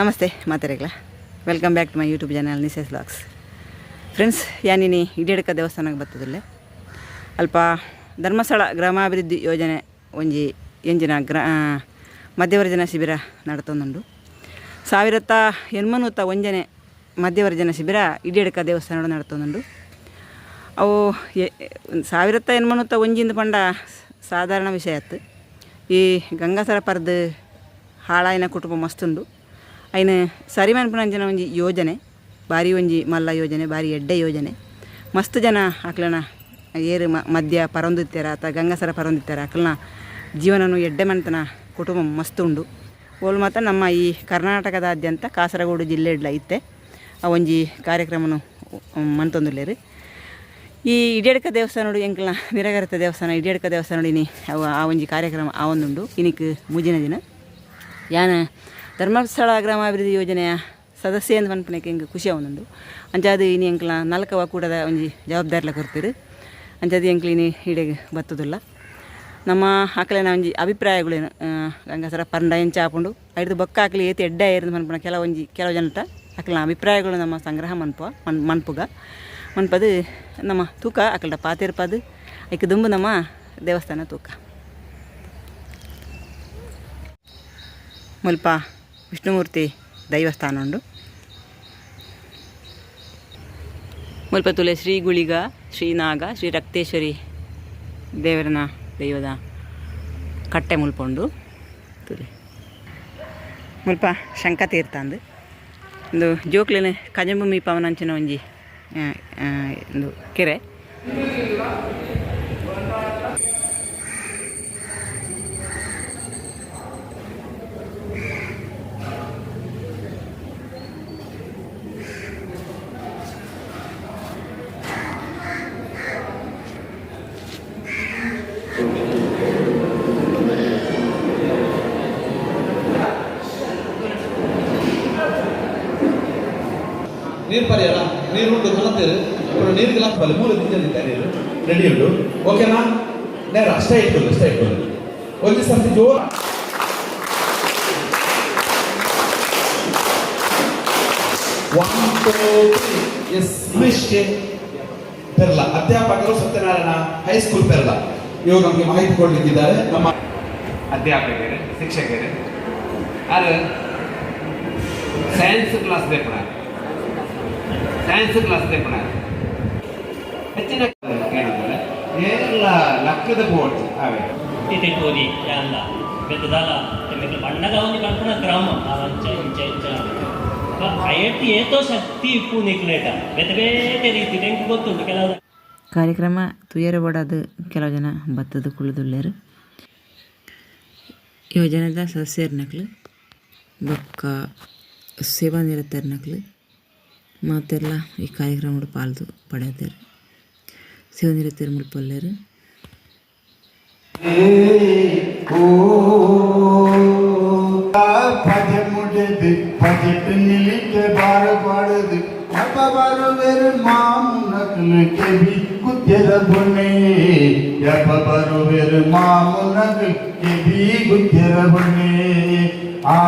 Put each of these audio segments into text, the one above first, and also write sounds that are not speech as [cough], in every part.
ನಮಸ್ತೆ ಮಾತಾರೆಗಳ. Welcome back to my YouTube channel ನಿಸೆಸ್ blogs friends ಯಾನಿನಿ ಇಡೇಡಕ ದೇವಸ್ಥಾನಕ್ಕೆ ಬರ್ತದಿಲ್ಲ ಅಲ್ಪ ಧರ್ಮಸ್ಥಳ ಗ್ರಾಮಾಭಿವೃದ್ಧಿ ಯೋಜನೆ ಒಂಜಿ ಎಂಜಿನ ಗ್ರಾ ಮಧ್ಯವರ್ಜನ ಶಿಬಿರ ನಡತೊಂದುಂಡು. ಸಾವಿರತ್ತ ಎನ್ಮನೂತ್ತ ಒಂಜನೆ ಮಧ್ಯವರ್ಜನ ಶಿಬಿರ ಇಡೇಡಕ ದೇವಸ್ಥಾನ ನಡತೊಂದುಂಡು. ಅವು ಸಾವಿರತ್ತ ಎನ್ಮನೂತ್ತ ಒಂಜಿಂದ ಪಂಡ ಸಾಧಾರಣ ವಿಷಯ ಆಯ್ತು ಈ ಗಂಗಾಸರ ಪರ್ದು ಹಾಳಾಯಿನ ಕುಟುಂಬ ಮಸ್ತುಂಡು ಐನ ಸರಿ ಮನ್ಪುನಂಚಿನ ಒಂಜಿ ಯೋಜನೆ ಬಾರಿ ಒಂಜಿ ಮಲ್ಲ ಯೋಜನೆ ಬಾರಿ ಎಡ್ಡೆ ಯೋಜನೆ. ಮಸ್ತ್ ಜನ ಆಕ್ಲನ ಏರು ಮಧ್ಯ ಪರೊಂದಿತ್ತಾರೆ ಅಥವಾ ಗಂಗಸರ ಪರೊಂದಿತ್ತಾರೆ ಆಕ್ಲನ ಜೀವನನು ಎಡ್ಡೆ ಮಂತನ ಕುಟುಂಬ ಮಸ್ತ್ ಉಂಡು. ಓಲ್ ಮಾತ್ರ ನಮ್ಮ ಈ ಕರ್ನಾಟಕದಾದ್ಯಂತ ಕಾಸರಗೋಡು ಜಿಲ್ಲೆಡ್ಲ ಇತ್ತೆ. ಆ ಒಂಜಿ ಕಾರ್ಯಕ್ರಮನು ಮಂತೊಂದುಲ್ಲೇರಿ ಈ ಇಡಿಯಡ್ಕ ದೇವಸ್ಥಾನ ಎಂಕಲ್ನ ನಿರಗರತ ದೇವಸ್ಥಾನ, ಇಡಿಯಡ್ಕ ದೇವಸ್ಥಾನ ಇನಿ ಆ ಒಂಜಿ ಕಾರ್ಯಕ್ರಮ ಆ ಒಂದುಂಡು. ಇನಿಕ್ ಮುಜಿನ ದಿನ. ಯಾನ ಧರ್ಮಸ್ಥಳ ಗ್ರಾಮಾಭಿವೃದ್ಧಿ ಯೋಜನೆಯ ಸದಸ್ಯ ಎಂದು ಪನ್ಪನಕ್ಕೆ ಹಿಂಗೆ ಖುಷಿ ಅವನೊಂದು ಅಂಚಾದ ಇನಿ ಎಂಕ್ಲ ನಾಲ್ಕವ ಕೂಡದ ಒಂಜಿ ಜವಾಬ್ದಾರಿಲ ಕೊರ್ತಿರು ಅಂಚಾದ ಎಂಕ್ಲ ಇನಿ ಹಿಡೆಗೆ ಬತ್ತದಿಲ್ಲ. ನಮ್ಮ ಆಕಲಿನ ಒಂಜಿ ಅಭಿಪ್ರಾಯಗಳೇನು ಗಂಗಸರ ಪಂಡ ಎಂಚ ಹಾಕೊಂಡು ಐದು ಬೊಕ್ಕ ಹಾಕಲಿ ಏತಿ ಎಡ್ಡ ಏರಿದ ಮನ್ಪನ ಕೆಲವು ಕೆಲವು ಜನಟ ಆಕಲಿನ ಅಭಿಪ್ರಾಯಗಳು ನಮ್ಮ ಸಂಗ್ರಹ ಮನಪ, ಮನ್, ಮನ್ಪುಗ. ಮನ್ಪದು ನಮ್ಮ ತೂಕ ಆಕಲ್ಡ ಪಾತಿರ್ಪದು ಐಕೆ ದುಂಬು ನಮ್ಮ ದೇವಸ್ಥಾನ ತೂಕ. ಮುಲ್ಪ ವಿಷ್ಣುಮೂರ್ತಿ ದೈವಸ್ಥಾನ ಉಂಡು. ಮುಲ್ಪ ತುಲೆ ಶ್ರೀ ಗುಳಿಗ ಶ್ರೀನಾಗ ಶ್ರೀ ರಕ್ತೇಶ್ವರಿ ದೇವರನ ದೈವದ ಕಟ್ಟೆ ಮುಲ್ಪೊಂಡು ತುಲೆ. ಮುಲ್ಪ ಶಂಕತೀರ್ಥ ಅಂದು. ಒಂದು ಜೋಕ್ಲಿನ ಕಜಂಬುಮಿ ಪವನಂಚಿನ ಒಂಜಿ ಒಂದು ಕೆರೆ ನೀರು ಪರಿಯಲ್ಲ ನೀರು ಉಂಟು ಕಲತೀರು ಬಲ ಮೂಲದಿಂದಲಿದ್ದಾರೆ ರೆಡಿ ಉಂಟು ಓಕೆನಾ ನೇರ ಅಷ್ಟೇ ಇಟ್ಕೊಳ್ಳಿ ಅಷ್ಟೇ ಇಟ್ಕೊಳ್ಳಿ. ಒಂದು ಸರ್ತಿ ಜೋರ. ಒನ್ ಎಸ್ ಮಿಶ್ಕೆ ಪೆರ್ಲ. ಅಧ್ಯಾಪಕರು ಸತ್ಯನಾರಾಯಣ ಹೈಸ್ಕೂಲ್ ಪೆರ್ಲ. ಇವರು ನಮಗೆ ಮಾಹಿತಿ ಕೊಡಲಿಕ್ಕಿದ್ದಾರೆ. ನಮ್ಮ ಅಧ್ಯಾಪಕರೇ, ಶಿಕ್ಷಕರೇ. ಆದರೆ ಸೈನ್ಸ್ ಕ್ಲಾಸ್ ದೇಪಣ ಸೈನ್ಸ್ ಕ್ಲಾಸ್ ದೇಪಣ ಇಂಚ ಇಂಚ. ಐಟಿ ಏತೋ ಶಕ್ತಿ ಇಪ್ಪು ನಿಕ್ಲೇಟ ಬೇತೆ ಬೇತೆ ರೀತಿ ಹೆಂಗೆ ಗೊತ್ತುಂಟು ಕೆಲವು ಕಾರ್ಯಕ್ರಮ ತುಯರಬಡದು ಕೆಲವು ಜನ ಭತ್ತದ ಕುಳಿದುಳ್ಳೇರು ಯೋಜನೆದ ಸದಸ್ಯರ್ನಕ್ಲು ಬೊಕ್ಕ ಸೇವಾ ನಿರತರ್ನಕ್ಲು ಮಾತೆಲ್ಲ ಈ ಕಾರ್ಯಕ್ರಮ ಪಾಲ್ದು ಪಡೆಯುತ್ತಾರೆ சிவந்திர திருமுடி பல்லர் பதிமுடிது பதிட்டு நிலைக்க பாடுபாடுது. அப்பவாறு வேறு மாமுனக்கு கெவி குத்திர பொண்ணே. எப்பவாறு வேறு மாமுனக்கு கெவி குத்திர பொண்ணே. ஆ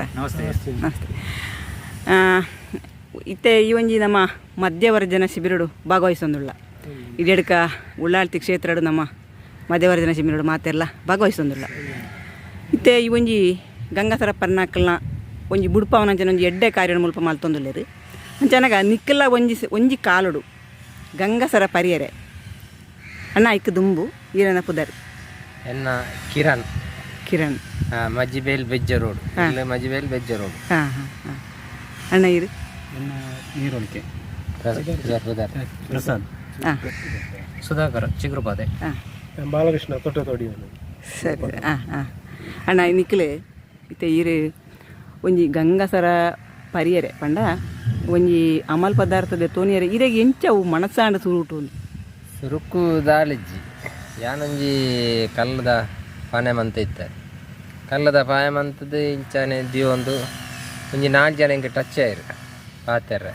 ನಮಸ್ಕಾರ. ನಮಸ್ತೆ. ನಮಸ್ತೆ. ಇತ್ತೆ ಈ ಒಂಜಿ ನಮ್ಮ ಮಧ್ಯವರ್ಜನ ಶಿಬಿರಡು ಭಾಗವಹಿಸೊಂದುಳ್ಳ. ಇಡೆಡ್ಕ ಉಳ್ಳಾಳ್ತಿ ಕ್ಷೇತ್ರಡು ನಮ್ಮ ಮಧ್ಯವರ್ಜನ ಶಿಬಿರಡು ಮಾತೆಲ್ಲ ಭಾಗವಹಿಸೊಂದುಳ್ಳ. ಇತ್ತೆ ಈ ಒಂಜಿ ಗಂಗಾಸರ ಪರ್ನಾಕಲ್ನ ಒಂಜಿ ಬುಡ್ಪವನಂಚನ ಒಂಜಿ ಎಡ್ಡೆ ಕಾರ್ಯ ಮುಲ್ಪ ಮಲ್ತೊಂದುಲ್ಲೇರು. ಅಂಚನಾಗ ನಿಕ್ಕಲ್ಲ ಒಂಜಿ ಒಂಜಿ ಕಾಲುಡು ಗಂಗಸರ ಪರಿಯರೆ ಅಣ್ಣ ಇಕ್ಕ ದುಂಬು ಈರನ ಪುದರ್. ಎನ್ನ ಕಿರಣ್. ಕಿರಣ್. ಮಜ್ಜಿಬೇಲ್ ಬೆಜ್ಜ ರೋಡ್. ಮಜಿಬೇಲ್ ಮಜ್ಜಿಬೇಲ್ ಬೆಜ್ಜ ರೋಡ್. ಹಾಂ ಹಾಂ ಹಾಂ. ಅಣ್ಣ ಇರು. ನೀರೊಳಿಕೆ ಪ್ರಸಾದ್ ಹಾಂ. ಸುಧಾಕರ್ ಚಿಗುರುಪಾದೆ. ಬಾಲಕೃಷ್ಣ ಬಾಲಕೃಷ್ಣ ತೊಟ್ಟತೋಡಿ ಸರಿ ಹಾಂ ಹಾಂ. ಅಣ್ಣ ನಿಕ್ಲೆ ಇತ್ತೆ ಇರು. ಒಂಜಿ ಗಂಗಸರ ಪರಿಯರೆ ಪಂಡ. ಒಂಜಿ ಅಮಲ್ ಪದಾರ್ಥದ ತೋನಿಯರೆ ಇರೆಗ್ ಎಂಚವು ಮನಸ್ಸಾಂಡ ಸುರುಟು ಸುರುಕು ದಾಳಿಜ್ಜಿ ಯಾನೊಂಜಿ ಕಲ್ಲದ ಪಾನೆ ಮಂತ ಇತ್ತೆ ಕಲ್ಲದ ಪಾನೆ ಅಂತದ್ದು ಇಂಚಾನೆ ಒಂದು ಒಂಜಿ ನಾಲ್ಕು ಜನ ಹಿಂಗೆ ಟಚ್ ಆಯ್ರು. ಪಾತೆರ್ರೆ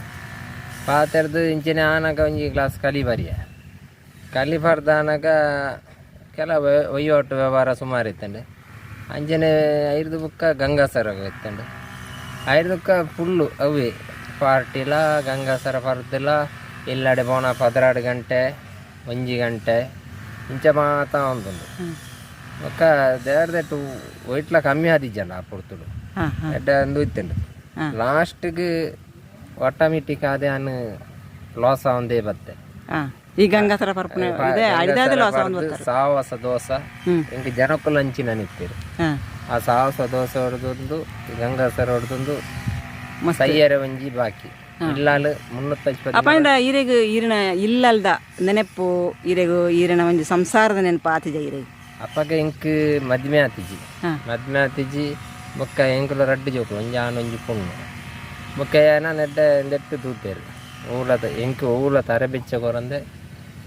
ಪಾತೆರ್ದು ಇಂಚಿನ ಆನಾಗ ಒಂಜಿ ಗ್ಲಾಸ್ ಕಲಿ ಬರಿಯ. ಕಲಿ ಬರ್ದ ಆನಾಗ ಕೆಲ ವಹಿವಾಟು ವ್ಯವಹಾರ ಸುಮಾರು ಇತ್ತಂಡೆ. ಅಂಜನೆ ಐದು ಬುಕ್ಕ ಗಂಗಾಸರ ಇತ್ತಂಡು. ಐದು ಬುಕ್ಕ ಫುಲ್ಲು ಅವೇ. ಪಾರ್ಟಿಲ ಗಂಗಾಸರ ಪರ್ದಿಲ್ಲ ಎಲ್ಲಡೆ ಬೋಣ ಪದರಾಡು ಗಂಟೆ, ಒಂಜಿ ಗಂಟೆ. ಇಂಚ ಮಾತಾ ಒಂದೊಂದು ವೈಟ್ಲ ಕಮ್ಮಿ ಆದಿಜ್ಜಲ್ಲ ಆ ಪುರ್ತುಡು ಹಾಂ ಹಾಂ. ಎಡ್ಡೆ ಒಂದು ಇತ್ತಂಡು. ಲಾಸ್ಟ್ಗೆ ಆಟೋಮೆಟಿಕ್ ಆದೆ ಅನ್ ಲಾಸ್ ಆವಂದೇ ಬತ್ತೆ. ಈ ಗಂಗಾಸರ ಪರ್ಪನೆ ಸಾವಸ ದೋಸ. ಹಿಂಗೆ ಜನಕ್ಕೂ ಹಂಚಿನ ನಿಂತಿರು ಆ ಸಾವಸ ದೋಸೆ ಹೊಡೆದೊಂದು ಗಂಗಾಸರ ಹೊಡೆದೊಂದು ಸೈಯರ ಒಂಜಿ ಬಾಕಿ. ಇಲ್ಲಾಲು ಮುನ್ನೂತ್ತೈವತ್ತು ಅಪ್ಪ ಈರೆಗು ಈರಿನ ಇಲ್ಲಲ್ದ ನೆನಪು ಈರೆಗು ಈರಿನ ಒಂಜಿ ಸಂಸಾರದ ನೆನಪು ಆತಿಜ ಈರೆಗ್ ಅಪ್ಪಗೆ ಎಂಕ್ ಮದ್ಮೆ ಆತಿಜಿ. ಮದ್ಮೆ ಆತಿಜಿ ಬೊಕ್ಕ ಎಂಕುಲ ರಡ್ಡು ಜೋಕುಲು ಒಂಜಿ ಆನ ಒಂಜಿ ಪುಣ್ಣು. ಬೊಕ್ಕ ಏನ ನೆಡ್ಡ ನೆಟ್ಟು ತೂತೇರು. ಊಲದ ಎಂಕ್ ಊಲ ತರಬೆಚ್ಚ ಕೊರಂದೆ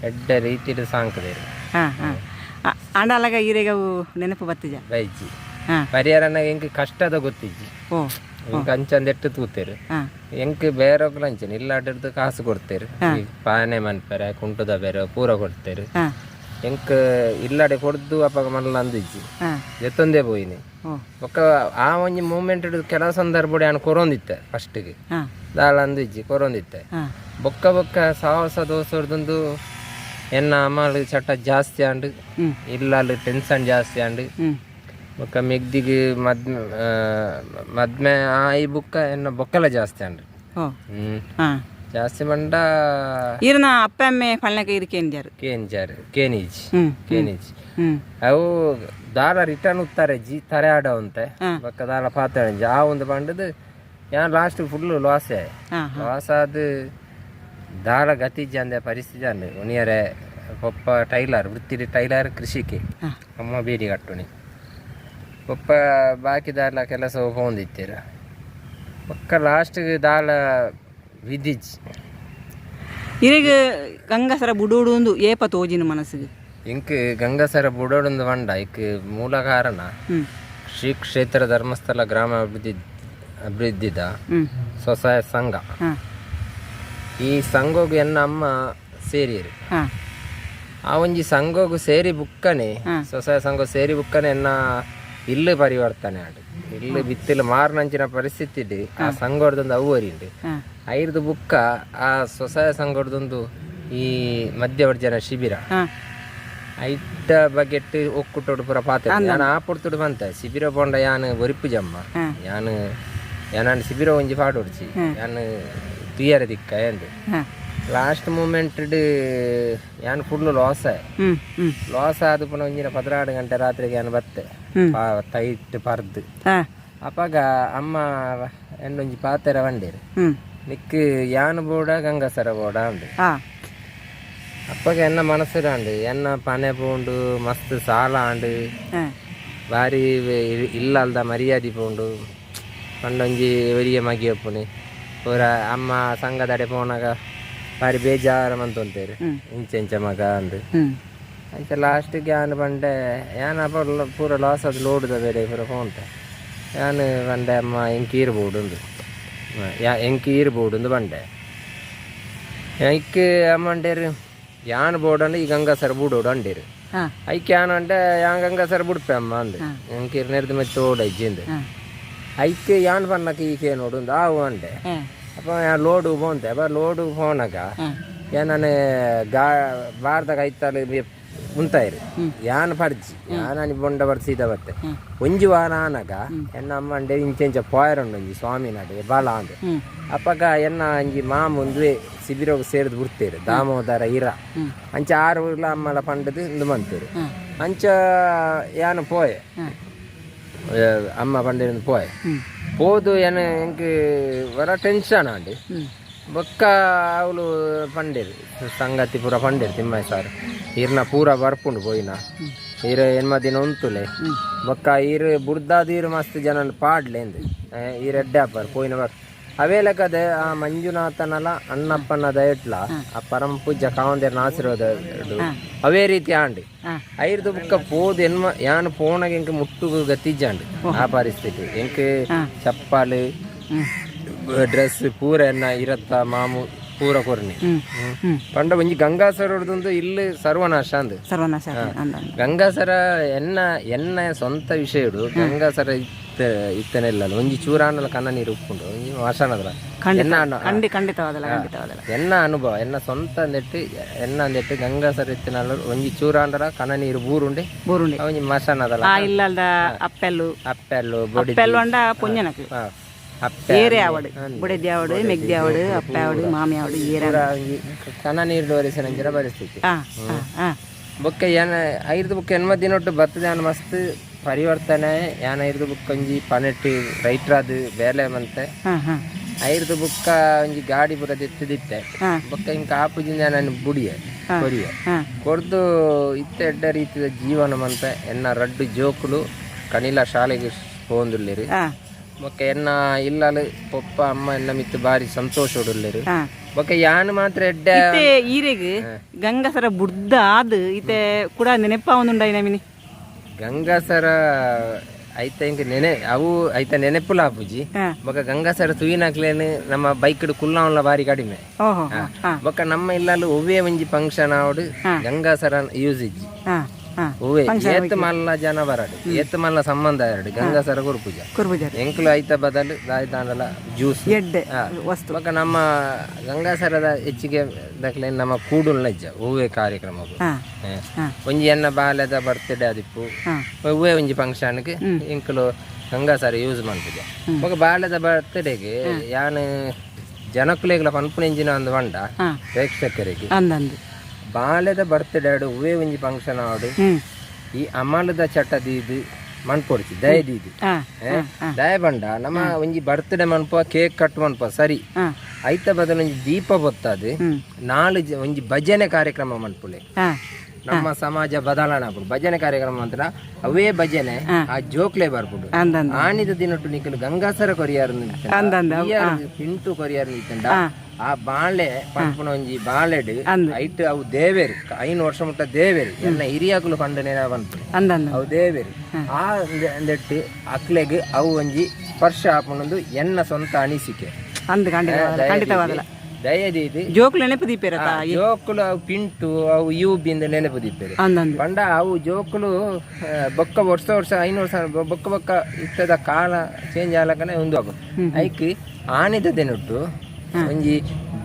ಎಡ್ಡೆ ರೀತಿಡ್ ಸಾಂಕದೇರು. ಹಾಂ ಈರೆಗ ನೆನಪು ಬತ್ತಿಜ? ಬೈಜಿ ಹಾಂ. ಪರಿಹಾರನ ಎಂಕ್ ಕಷ್ಟದ ಗೊತ್ತಿಜ್ಜಿ. ಎಂಕ್ ಅಂಚಂದ ಎಟ್ಟು ತೂತೇರು. ಎಂಕ್ ಬೇರೊಕ್ಲು ಅಂಚನೆ ಇಲ್ಲಾಡಿರ್ದು ಕಾಸು ಕೊಡ್ತೇರು. ಪಾನೆ ಮನ್ಪೆರೆ ಕುಂಟುದ ಬೇರೆ ಪೂರ ಕೊಡ್ತೇರು. ಹಾಂ ಇಲ್ಲಡೆ ಕೊಡ್ದು ಅಪ್ಪ ಮಲ್ಲ ಅಂದಿಜ್ಜಿ ಎತ್ತೊಂದೇ ಪೋಯಿನಿ ಓ ಬೊಕ್ಕ ಆ ಒಂಜಿ ಮೂಮೆಂಟ್ ಕೆಲ ಸಂದರ್ಭ ನಾನು ಕೊರೊಂದಿತ್ತೆ ಫಸ್ಟ್ಗೆ ದಾಳ ಅಂದಿಜ್ಜಿ ಕೊರೊಂದಿತ್ತೆ. ಬೊಕ್ಕ ಬೊಕ್ಕ ಸಾಹಸ ದೋಸರ್ದೊಂದು ಎನ್ನ ಅಮಲು ಚಟ ಜಾಸ್ತಿ ಆಂಡು. ಇಲ್ಲಲ್ಲಿ ಟೆನ್ಷನ್ ಜಾಸ್ತಿ ಆಂಡು ಹ್ಞೂ ಬೊಕ್ಕ ಮೆಗ್ದಿಗೆ ಮದ್ ಮದ್ಮೆ ಆ ಈ ಬುಕ್ಕ ಎನ್ನ ಬೊಕ್ಕಲ ಜಾಸ್ತಿ ಆಂಡು. ಓ ಜಾಸ್ತಿ ಮಂಡ ಈರಿನ ಅಪ್ಪ ಅಮ್ಮೆ ಪಳ್ನಕ ಇದಕ್ಕೇಂದ್ಯಾರು ಕೇಂಜಾರ್ ಕೇನೀಜ್ ಕೆನಿಜ್. ಕೇನೀಜ್ ಅವು ದಾರ ರಿಟರ್ನ್ ಉತ್ತಾರೆ ಜಿ ತರೆ ಆಡವಂತೆ. ಹಾ. ಬೊಕ್ಕ ಪಾತಾಳೆ ಆ ಒಂದು ಬಂಡದು ಯಾನ್ ಲಾಸ್ಟ್ ಫುಲ್ ಲಾಸ್ ಹಾಂ ಲಾಸ್ ಆದ ದಾರ ಗತಿ ಅಂದೆ ಪರಿಸ್ಥಿತಿ ಅಂದೆ ಒನಿಯರೆ ಪಪ್ಪ ಟೈಲರ್ ವೃತ್ತಿ ಟೈಲರ್ ಕೃಷಿಕೆ. ಹಾ. ಅಮ್ಮ ಬೀಡಿ ಕಟ್ಟುನಿ ಪಪ್ಪ ಬಾಕಿ ದಾಲ ಕೆಲಸ ಹೊಂದಿತ್ತೀರ ಪಕ್ಕ ಲಾಸ್ಟ್ ದಾಲ ವಿಧಿಜ್ ಇರೆಗ್ ಗಂಗಸರ ಬುಡೋಡು ಒಂದು ಏಪ ತೋಜಿನ ಮನಸ್ಸಿಗೆ? ಇಂಕ್ ಗಂಗಸರ ಬುಡೋಡೊಂದು ವಂಡ ಇಕ್ ಮೂಲ ಕಾರಣ. ಶ್ರೀ ಕ್ಷೇತ್ರ ಧರ್ಮಸ್ಥಳ ಗ್ರಾಮ ಅಭಿವೃದ್ಧಿ ಅಭಿವೃದ್ಧಿದ ಸ್ವಸಹಾಯ ಸಂಘ. ಈ ಸಂಘಗೂ ಎನ್ನ ಅಮ್ಮ ಆ ಒಂಜಿ ಸಂಘಗೂ ಸೇರಿ ಬುಕ್ಕನೆ. ಸ್ವಸಹಾಯ ಸಂಘ ಸೇರಿ ಬುಕ್ಕನೆ ಎನ್ನ ಇಲ್ಲು ಪರಿವರ್ತನೆ ಆಡು ಇಲ್ಲಿ ಬಿತ್ತಿಲು ಮಾರ್ನಂಚಿನ ಪರಿಸ್ಥಿತಿ ಇಡಿ ಆ ಸಂಘದೊಂದು ಅವ್ವರಿಂಡು ಹಾಂ. ಐದು ಬುಕ್ಕ ಆ ಸ್ವಸಹಾಯ ಸಂಘದೊಂದು ಈ ಮಧ್ಯವರ್ಜನ ಶಿಬಿರ. ಐಟ ಬಗೆಟ್ ಒಕ್ಕುಟೋಡು ಪೂರ ಪಾತ್ರ. ನಾನು ಆ ಪುಡ್ತುಡು ಬಂತ. ಶಿಬಿರ ಪೋಂಡ ಯಾನ್ ಒರಿಪು ಜಮ್ಮ. ಯಾನ್ ಯಾನ್ ಶಿಬಿರ ಒಂಜಿ ಪಾಡೊಡ್ಚಿ. ಯಾನ್ ತುಯ್ಯರ ದಿಕ್ಕ ಎಂದು. ಲಾಸ್ಟ್ ಮೂಮೆಂಟ್ ಯಾನ್ ಫುಲ್ ಲಾಸ್ ಲಾಸ್ ಆದ ಪುನಃ ಒಂಜಿನ ಪದಿನಾರು ಗಂಟೆ ರಾತ್ರಿಗೆ ಯಾನ್ ಬತ್ತೆ. ಹ್ಮ್. ಟೈಟ್ ಪರ್ದು. ಹಾಂ. ಅಪಾಗ ಅಮ್ಮ ಎಂಡೊಂಜಿ ಪಾತೆರ ಬಂಡೇರು ಹ್ಞೂ ನಿಕ್ ಯಾನ್ ಬೋಡ ಗಂಗಸರ ಬೋಡ ಉಂಡು ಹಾಂ. ಅಪ್ಪಗ ಎನ್ನ ಮನಸ್ಸಿರಾಂಡು ಎನ್ನ ಪನೆ ಪೋಂಡು ಮಸ್ತ್ ಸಾಲ ಆಂಡು ಹಾಂ. ಬಾರಿ ವೆ- ಇಲ್ಲ ಅಲ್ದ ಮರ್ಯಾದೆ ಪೋಂಡು. ಪಂಡೊಂಜಿ ಒರಿಯ ಮಗಿ ಒಪ್ಪುನಿ ಪೂರ ಅಮ್ಮ ಸಂಘದಡೆ ಪೋನಾಗ ಬಾರಿ ಬೇಜಾರ ಮಂತೊಂತೇರು. ಹ್ಮ್. ಇಂಚ ಇಂಚ ಮಗ ಅಂದು. ಹ್ಞೂ ಅಂಚ ಲಾಸ್ಟಿಗೆ ಯಾನ್ ಬಂಡೆ ಯಾನ್ ಅಪ್ಪ ಲ- ಪೂರ ಲಾಸ್ ಅದು ಲೋಡ್ದ ಬೇರೆ ಪೂರ ಪೋಂತೆ ಯಾನ್ ಬಂಡೆ ಅಮ್ಮ ಎಂಕಿ ಇರ್ಬೋದು ಒಂದು ಯಾ ಎಂಕಿ ಇರ್ಬೋದು ಒಂದು ಬಂಡೆ ಎಂಕ್ ಅಮ್ಮಂಡೇರು ಯಾನ್ ಬೋಡಂಡು ಈ ಗಂಗಾಸರ ಬೂಡೋಡು ಅಂಡೇರು ಹಾಂ ಐಕೆ ಯಾನ್ ಅಂದ್ರೆ ಯಾನ್ ಗಂಗಾಸರ ಬುಡ್ಪೆ ಅಮ್ಮ ಅಂದು ಎಂಕಿ ನೆರೆದು ಮತ್ತೆ ಓಡ ಇಜ್ಜಿಂದು ಹಾಂ ಐಕೆ ಯಾನ್ ಪನ್ನಕ ಈಕೆ ನೋಡು ಆವು ಅಂಡೆ ಹಾಂ ಅಪ್ಪ ಯಾ ಲೋಡು ಪೋಂತೆ ಅಪ್ಪ ಲೋಡು ಪೋನಾಗ ಹಾಂ ಯಾನೇ ಗಾ ಬಾರ್ದಾಗ ಐತಾಲು ಉಂತಾಯಿರು ಯಾನ ಪಡ್ಜಿ ಯಾನ ಅನಿಪೊಂಡ ಬರ್ಸೀದ ಬತ್ತೆ ಒಂಜಿ ವಾರ ಆನಾಗ ಎನ್ನ ಅಮ್ಮಂಡೆ ಇಂಚೆಂಚ ಪೋಯರ್ ಒಂಜಿ ಸ್ವಾಮಿ ನಾಡೆ ಬಾಲ ಅಂದೆ ಅಪ್ಪಗ ಎನ್ನ ಅಂಜಿ ಮಾಮ ಒಂದುವೆ ಸಿಬಿರೋಗ ಸೇರಿದ್ ಬಿಡ್ತೇರು ದಾಮೋದರ ಇರ ಅಂಚ ಆರು ಊರ್ಲ ಅಮ್ಮಲ ಪಂಡದು ಇಂದು ಬಂತೇರು ಅಂಚ ಯಾನು ಪೋಯೆ ಅಮ್ಮ ಪಂಡಿருந்து ಪೋಯೆ போது எனக்கு வர டென்ஷன் ஆண்டு ಬೊಕ್ಕ ಅವಳು ಪಂಡೇರು ಸಂಗತಿ ಪೂರ ಪಂಡೇರು ತಿಮ್ಮಯ್ಯ ಸರ್ ಈರ್ನ ಪೂರ ಬರ್ಪುಂಡು ಪೋಯಿನ ಈರ ಎನ್ಮ ದಿನ ಉಂತುಲೆ ಬೊಕ್ಕ ಈರ್ ಬುರ್ದಾದ ಈರು ಮಸ್ತ್ ಜನ ಪಾಡ್ಲೆಂದು ಈ ರೆಡ್ಡೆ ಅಪ್ಪರ್ ಪೋಯಿನ ಬರ್. ಅವೇಲಕದ ಆ ಮಂಜುನಾಥನಲ ಅಣ್ಣಪ್ಪನ ದಯಟ್ಲ ಆ ಪರಮ ಪೂಜ್ಯ ಕಾವಂದೇರ್ ನಾಸಿರೋದ ಅವೇ ರೀತಿ ಆಂಡಿ. ಐರ್ದು ಬುಕ್ಕ ಪೋದು ಎನ್ಮ ಯಾನು ಪೋಣಗೆ ಎಂಕ್ ಮುಟ್ಟು ಗತಿಜ್ಜಾಂಡು ಆ ಪರಿಸ್ಥಿತಿ. ಎಂಕ್ ಚಪ್ಪಾಲು ಡ್ರೆಸ್ ಪೂರ ಎನ್ನ ಇರತ್ತ ಮಾಮು ಪೂರ ಕೊರ್ನಿ. ಪಂಡ ಒಂಜಿ ಗಂಗಾಸರ ಹೊಡ್ದೊಂದು ಇಲ್ಲಿ ಸರ್ವನಾಶ ಅಂದ್. ಸರ್ವನಾಶ ಗಂಗಾಸರ ಎನ್ನ ಎನ್ನ ಸ್ವಂತ ವಿಷಯಡು ಗಂಗಾಸರ ಇತ್ತ ಇತ್ತನೆಲ್ಲ ಒಂಜಿ ಚೂರಾನಲ ಕಣ್ಣ ನೀರು ಉಪ್ಪುಂಡು ಒಂಜಿ ವಾಸನದ್ರ. ಎನ್ನ ಖಂಡಿತವಾದಲ್ಲ ಖಂಡಿತವಾದಲ್ಲ. ಎನ್ನ ಅನುಭವ ಎನ್ನ ಸ್ವಂತ ನೆಟ್ಟು ಎನ್ನ ಅಂದೆಟ್ಟು ಗಂಗಾಸರ ಇತ್ತಿನ ಒಂಜಿ ಚೂರಾಂಡರ ಕನ್ನ ನೀರು ಬೂರುಂಡೆ. ಬೂರುಂಡೆ. ಒಂಜಿ ಮಸಾನದಲ್ಲ ಆ ಇಲ್ಲದ ಅಪ್ಪೆಲ್ಲು. ಅಪ್ಪೆಲ್ಲು ಬೊಡಿ ಅಪ್ಪೆಲ್ಲು ಅಂಡ ಪುಂಜನಕ್ಕೆ. ಏರೆ ಆವಡು ಬುಡೆದ್ದಿ ಆವಡು ಮೆಗ್ದಿ ಆವಡು ಅಪ್ಪ ಆವಡು ಮಾಮಿ ಆವಡು ಏರೆ ಕನ್ನ ನೀರು ಡೋರಿ ಪರಿಸ್ಥಿತಿ ಹಾ ಬರಿಸ್ತೈತಿ ಬುಕ್ಕ ಏನ ಐರ್ದು ಬುಕ್ ಎನ್ಮ ದಿನೊಟ್ಟು ಬರ್ತದೆ ಯಾನ ಮಸ್ತ್ ಪರಿವರ್ತನೆ. ಏನ ಐರ್ದು ಬುಕ್ ಒಂಜಿ ಪನೆಟ್ಟು ಅದು ಬೇಲೆ ಮಂತೆ. ಐದು ಬುಕ್ಕ ಒಂಜಿ ಗಾಡಿ ಪೂರ ದಿತ್ತಿದಿತ್ತೆ ಬುಕ್ಕ ಹಿಂಗೆ ಆಪುಜಿಂದ ನಾನು ಬುಡಿಯ ಕೊರಿಯೆ. ಕೊಡ್ದು ಕೊರ್ದು ಇತ್ತ ಎಡ್ಡ ರೀತಿಯ ಜೀವನ ಮಂತೆ ಎನ್ನ ರಡ್ಡು ಜೋಕುಲು ಕಣಿಲ ಶಾಲೆಗೆ ಹೋಂದುಲ್ಲೇರು. ಎನ್ನ ಇಲ್ಲಲು ಪೊಪ್ಪ ಅಮ್ಮ ಎಲ್ಲ ಮಿತ್ತು ಬಾರಿ ಸಂತೋಷ ಬೊಕ್ಕ ಯಾನ್ ಮಾತ್ರ ಎಡ್ಡ ಇತ್ತೆ ಈರೆಗ್ ಗಂಗಸರ ಬುಡ್ದ ಆದ್ ಇತ್ತೆ ಕೂಡ ನೆನಪ ಒಂದುಂಡ ನಮಿನಿ. ಗಂಗಾಸರ ಐತ ಹಿಂಗ ನೆನೆ ಅವು ಐತ ನೆನೆಪುಲ ಆಪುಜಿ ಹಾ. ಬೊಕ ಗಂಗಾಸರ ತುಯಿನಾಕ್ಲೇನು ನಮ್ಮ ಬೈಕ್ ಕುಲ್ಲಾವಲ್ಲ ಬಾರಿ ಕಡಿಮೆ. ಓಹೋ ಹಾ ಬೊಕ ನಮ್ಮ ಇಲ್ಲಾಲು ಒವ್ವೆ ಒಂಜಿ ಫಂಕ್ಷನ್ ಆವಡು ಗಂಗಾಸರ ಯೂಸ್ ಇಜ್ಜಿ ಹಾ. ಹಾ ಒವ್ವೇ ಏತ್ ಮಲ್ಲ ಜನ ಬರಡು ಏತ್ ಮಲ್ಲ ಸಂಬಂಧ ಎರಡು ಗಂಗಾಸರ ಗುರುಪೂಜ ಕುರ್ಬುಜಾರಿ. ಎಂಕ್ಲು ಐತ ಬದಲು ದಾಯ್ತಾಂಡಲ ಜ್ಯೂಸ್. ಎಡ್ಡೆ ವಸ್ತು. ಬೊಕ ನಮ್ಮ ಗಂಗಾಸರದ ಹೆಚ್ಚಿಗೆ ದಕ್ಲೆ ನಮ್ಮ ಕೂಡುಲ್ಲ ಇಜ್ಜ ಹೂವೆ ಹಾ. ಹೇ. ಒಂಜಿ ಎನ್ನ ಬಾಲ್ಯದ ಬರ್ತ್ಡೇ ಆದಿಪ್ಪು ಹೂವೆ ಒಂಜಿ ಫಂಕ್ಷನ್ಗೆ ಇಂಕಲು ಗಂಗಾಸರ ಯೂಸ್ ಮಾಡ್ತಿದ್ದೆ. ಬೊಕ ಬಾಲ್ಯದ ಬರ್ತ್ಡೇಗೆ ಯಾನ್ ಜನಕುಲೆಗಳ ಪನ್ಪುನೆಂಜಿನ ಒಂದು ಬಂಡ ಪ್ರೇಕ್ಷಕರಿಗೆ. ಅಂದಂದು. ಬಾಲ್ಯದ ಬರ್ತ್ಡೇ ಆಡು ಹೂವೇ ಒಂಜಿ ಫಂಕ್ಷನ್ ಆಡು ಈ ಅಮಲದ ಚಟ ದೀದು ಮಣ್ಪೊಡ್ಚಿ ದಯ ಏ? ದಯ ಬಂಡ. ನಮ್ಮ ಒಂಜಿ ಬರ್ತ್ಡೇ ಮನ್ಪ ಕೇಕ್ ಕಟ್ ಮನ್ಪ ಸರಿ. ಐತ ಬದಲು ಒಂಜಿ ದೀಪ ಬತ್ತದೆ. ನಾಲ್ ನಾಳು ಒಂಜಿ ಭಜನೆ ಕಾರ್ಯಕ್ರಮ ಮನ್ಪುಲೆ. ನಮ್ಮ ಸಮಾಜ ಬದಲಾವಣೆ ಆಗ್ಬಿಡು. ಭಜನೆ ಕಾರ್ಯಕ್ರಮ ಅಂತ ಅವೇ ಭಜನೆ ಆ ಜೋಕ್ಲೆ ಬರ್ಬಿಡು. ಆಣಿದ ದಿನಟ್ಟು ನಿಕ್ಕಲು ಗಂಗಾಸರ ಕೊರಿಯಾರ್ ಪಿಂಟು ಕೊರಿಯಾರ್ ನಿಂತಂಡ ಆ ಬಾಳೆ ಪಂಪುನ ಒಂಜಿ ಬಾಳೆಡ್ ಐಟ್ ಅವು ದೇವೇರು. ಐನು ವರ್ಷ ಮುಟ್ಟ ದೇವೇರು. ಎಲ್ಲ ಹಿರಿಯಾಕುಲು ಕಂಡನೆ ಬಂತು. ಅವು ದೇವೇರು. ಆ ಅಂದೆಟ್ಟು ಅಕ್ಲೆಗ್ ಅವು ಒಂಜಿ ಸ್ಪರ್ಶ ಆಪುನೊಂದು ಎನ್ನ ಸ್ವಂತ ಅನಿಸಿಕೆ. ದಯದೀದಿ ಜೋಕ್ಲು ನೆನಪು ದೀಪೇರ ಜೋಕುಲು ಅವು ಪಿಂಟು ಅವು ಯು ಬಿಂದ ನೆನಪು ದಿಪ್ಪೇರು ಬಂಡ ಪಂಡ ಅವು ಜೋಕುಲು ಬೊಕ್ಕ ವರ್ಷ ವರ್ಷ ಐನೂರು ವರ್ಷ ಬೊಕ್ಕ ಬೊಕ್ಕ ಇತ್ತದ ಕಾಲ ಚೇಂಜ್ ಆಲಕನೆ ಒಂದು ಆಗು. ಐಕಿ ಆನಿದ ದಿನಟ್ಟು ಒಂಜಿ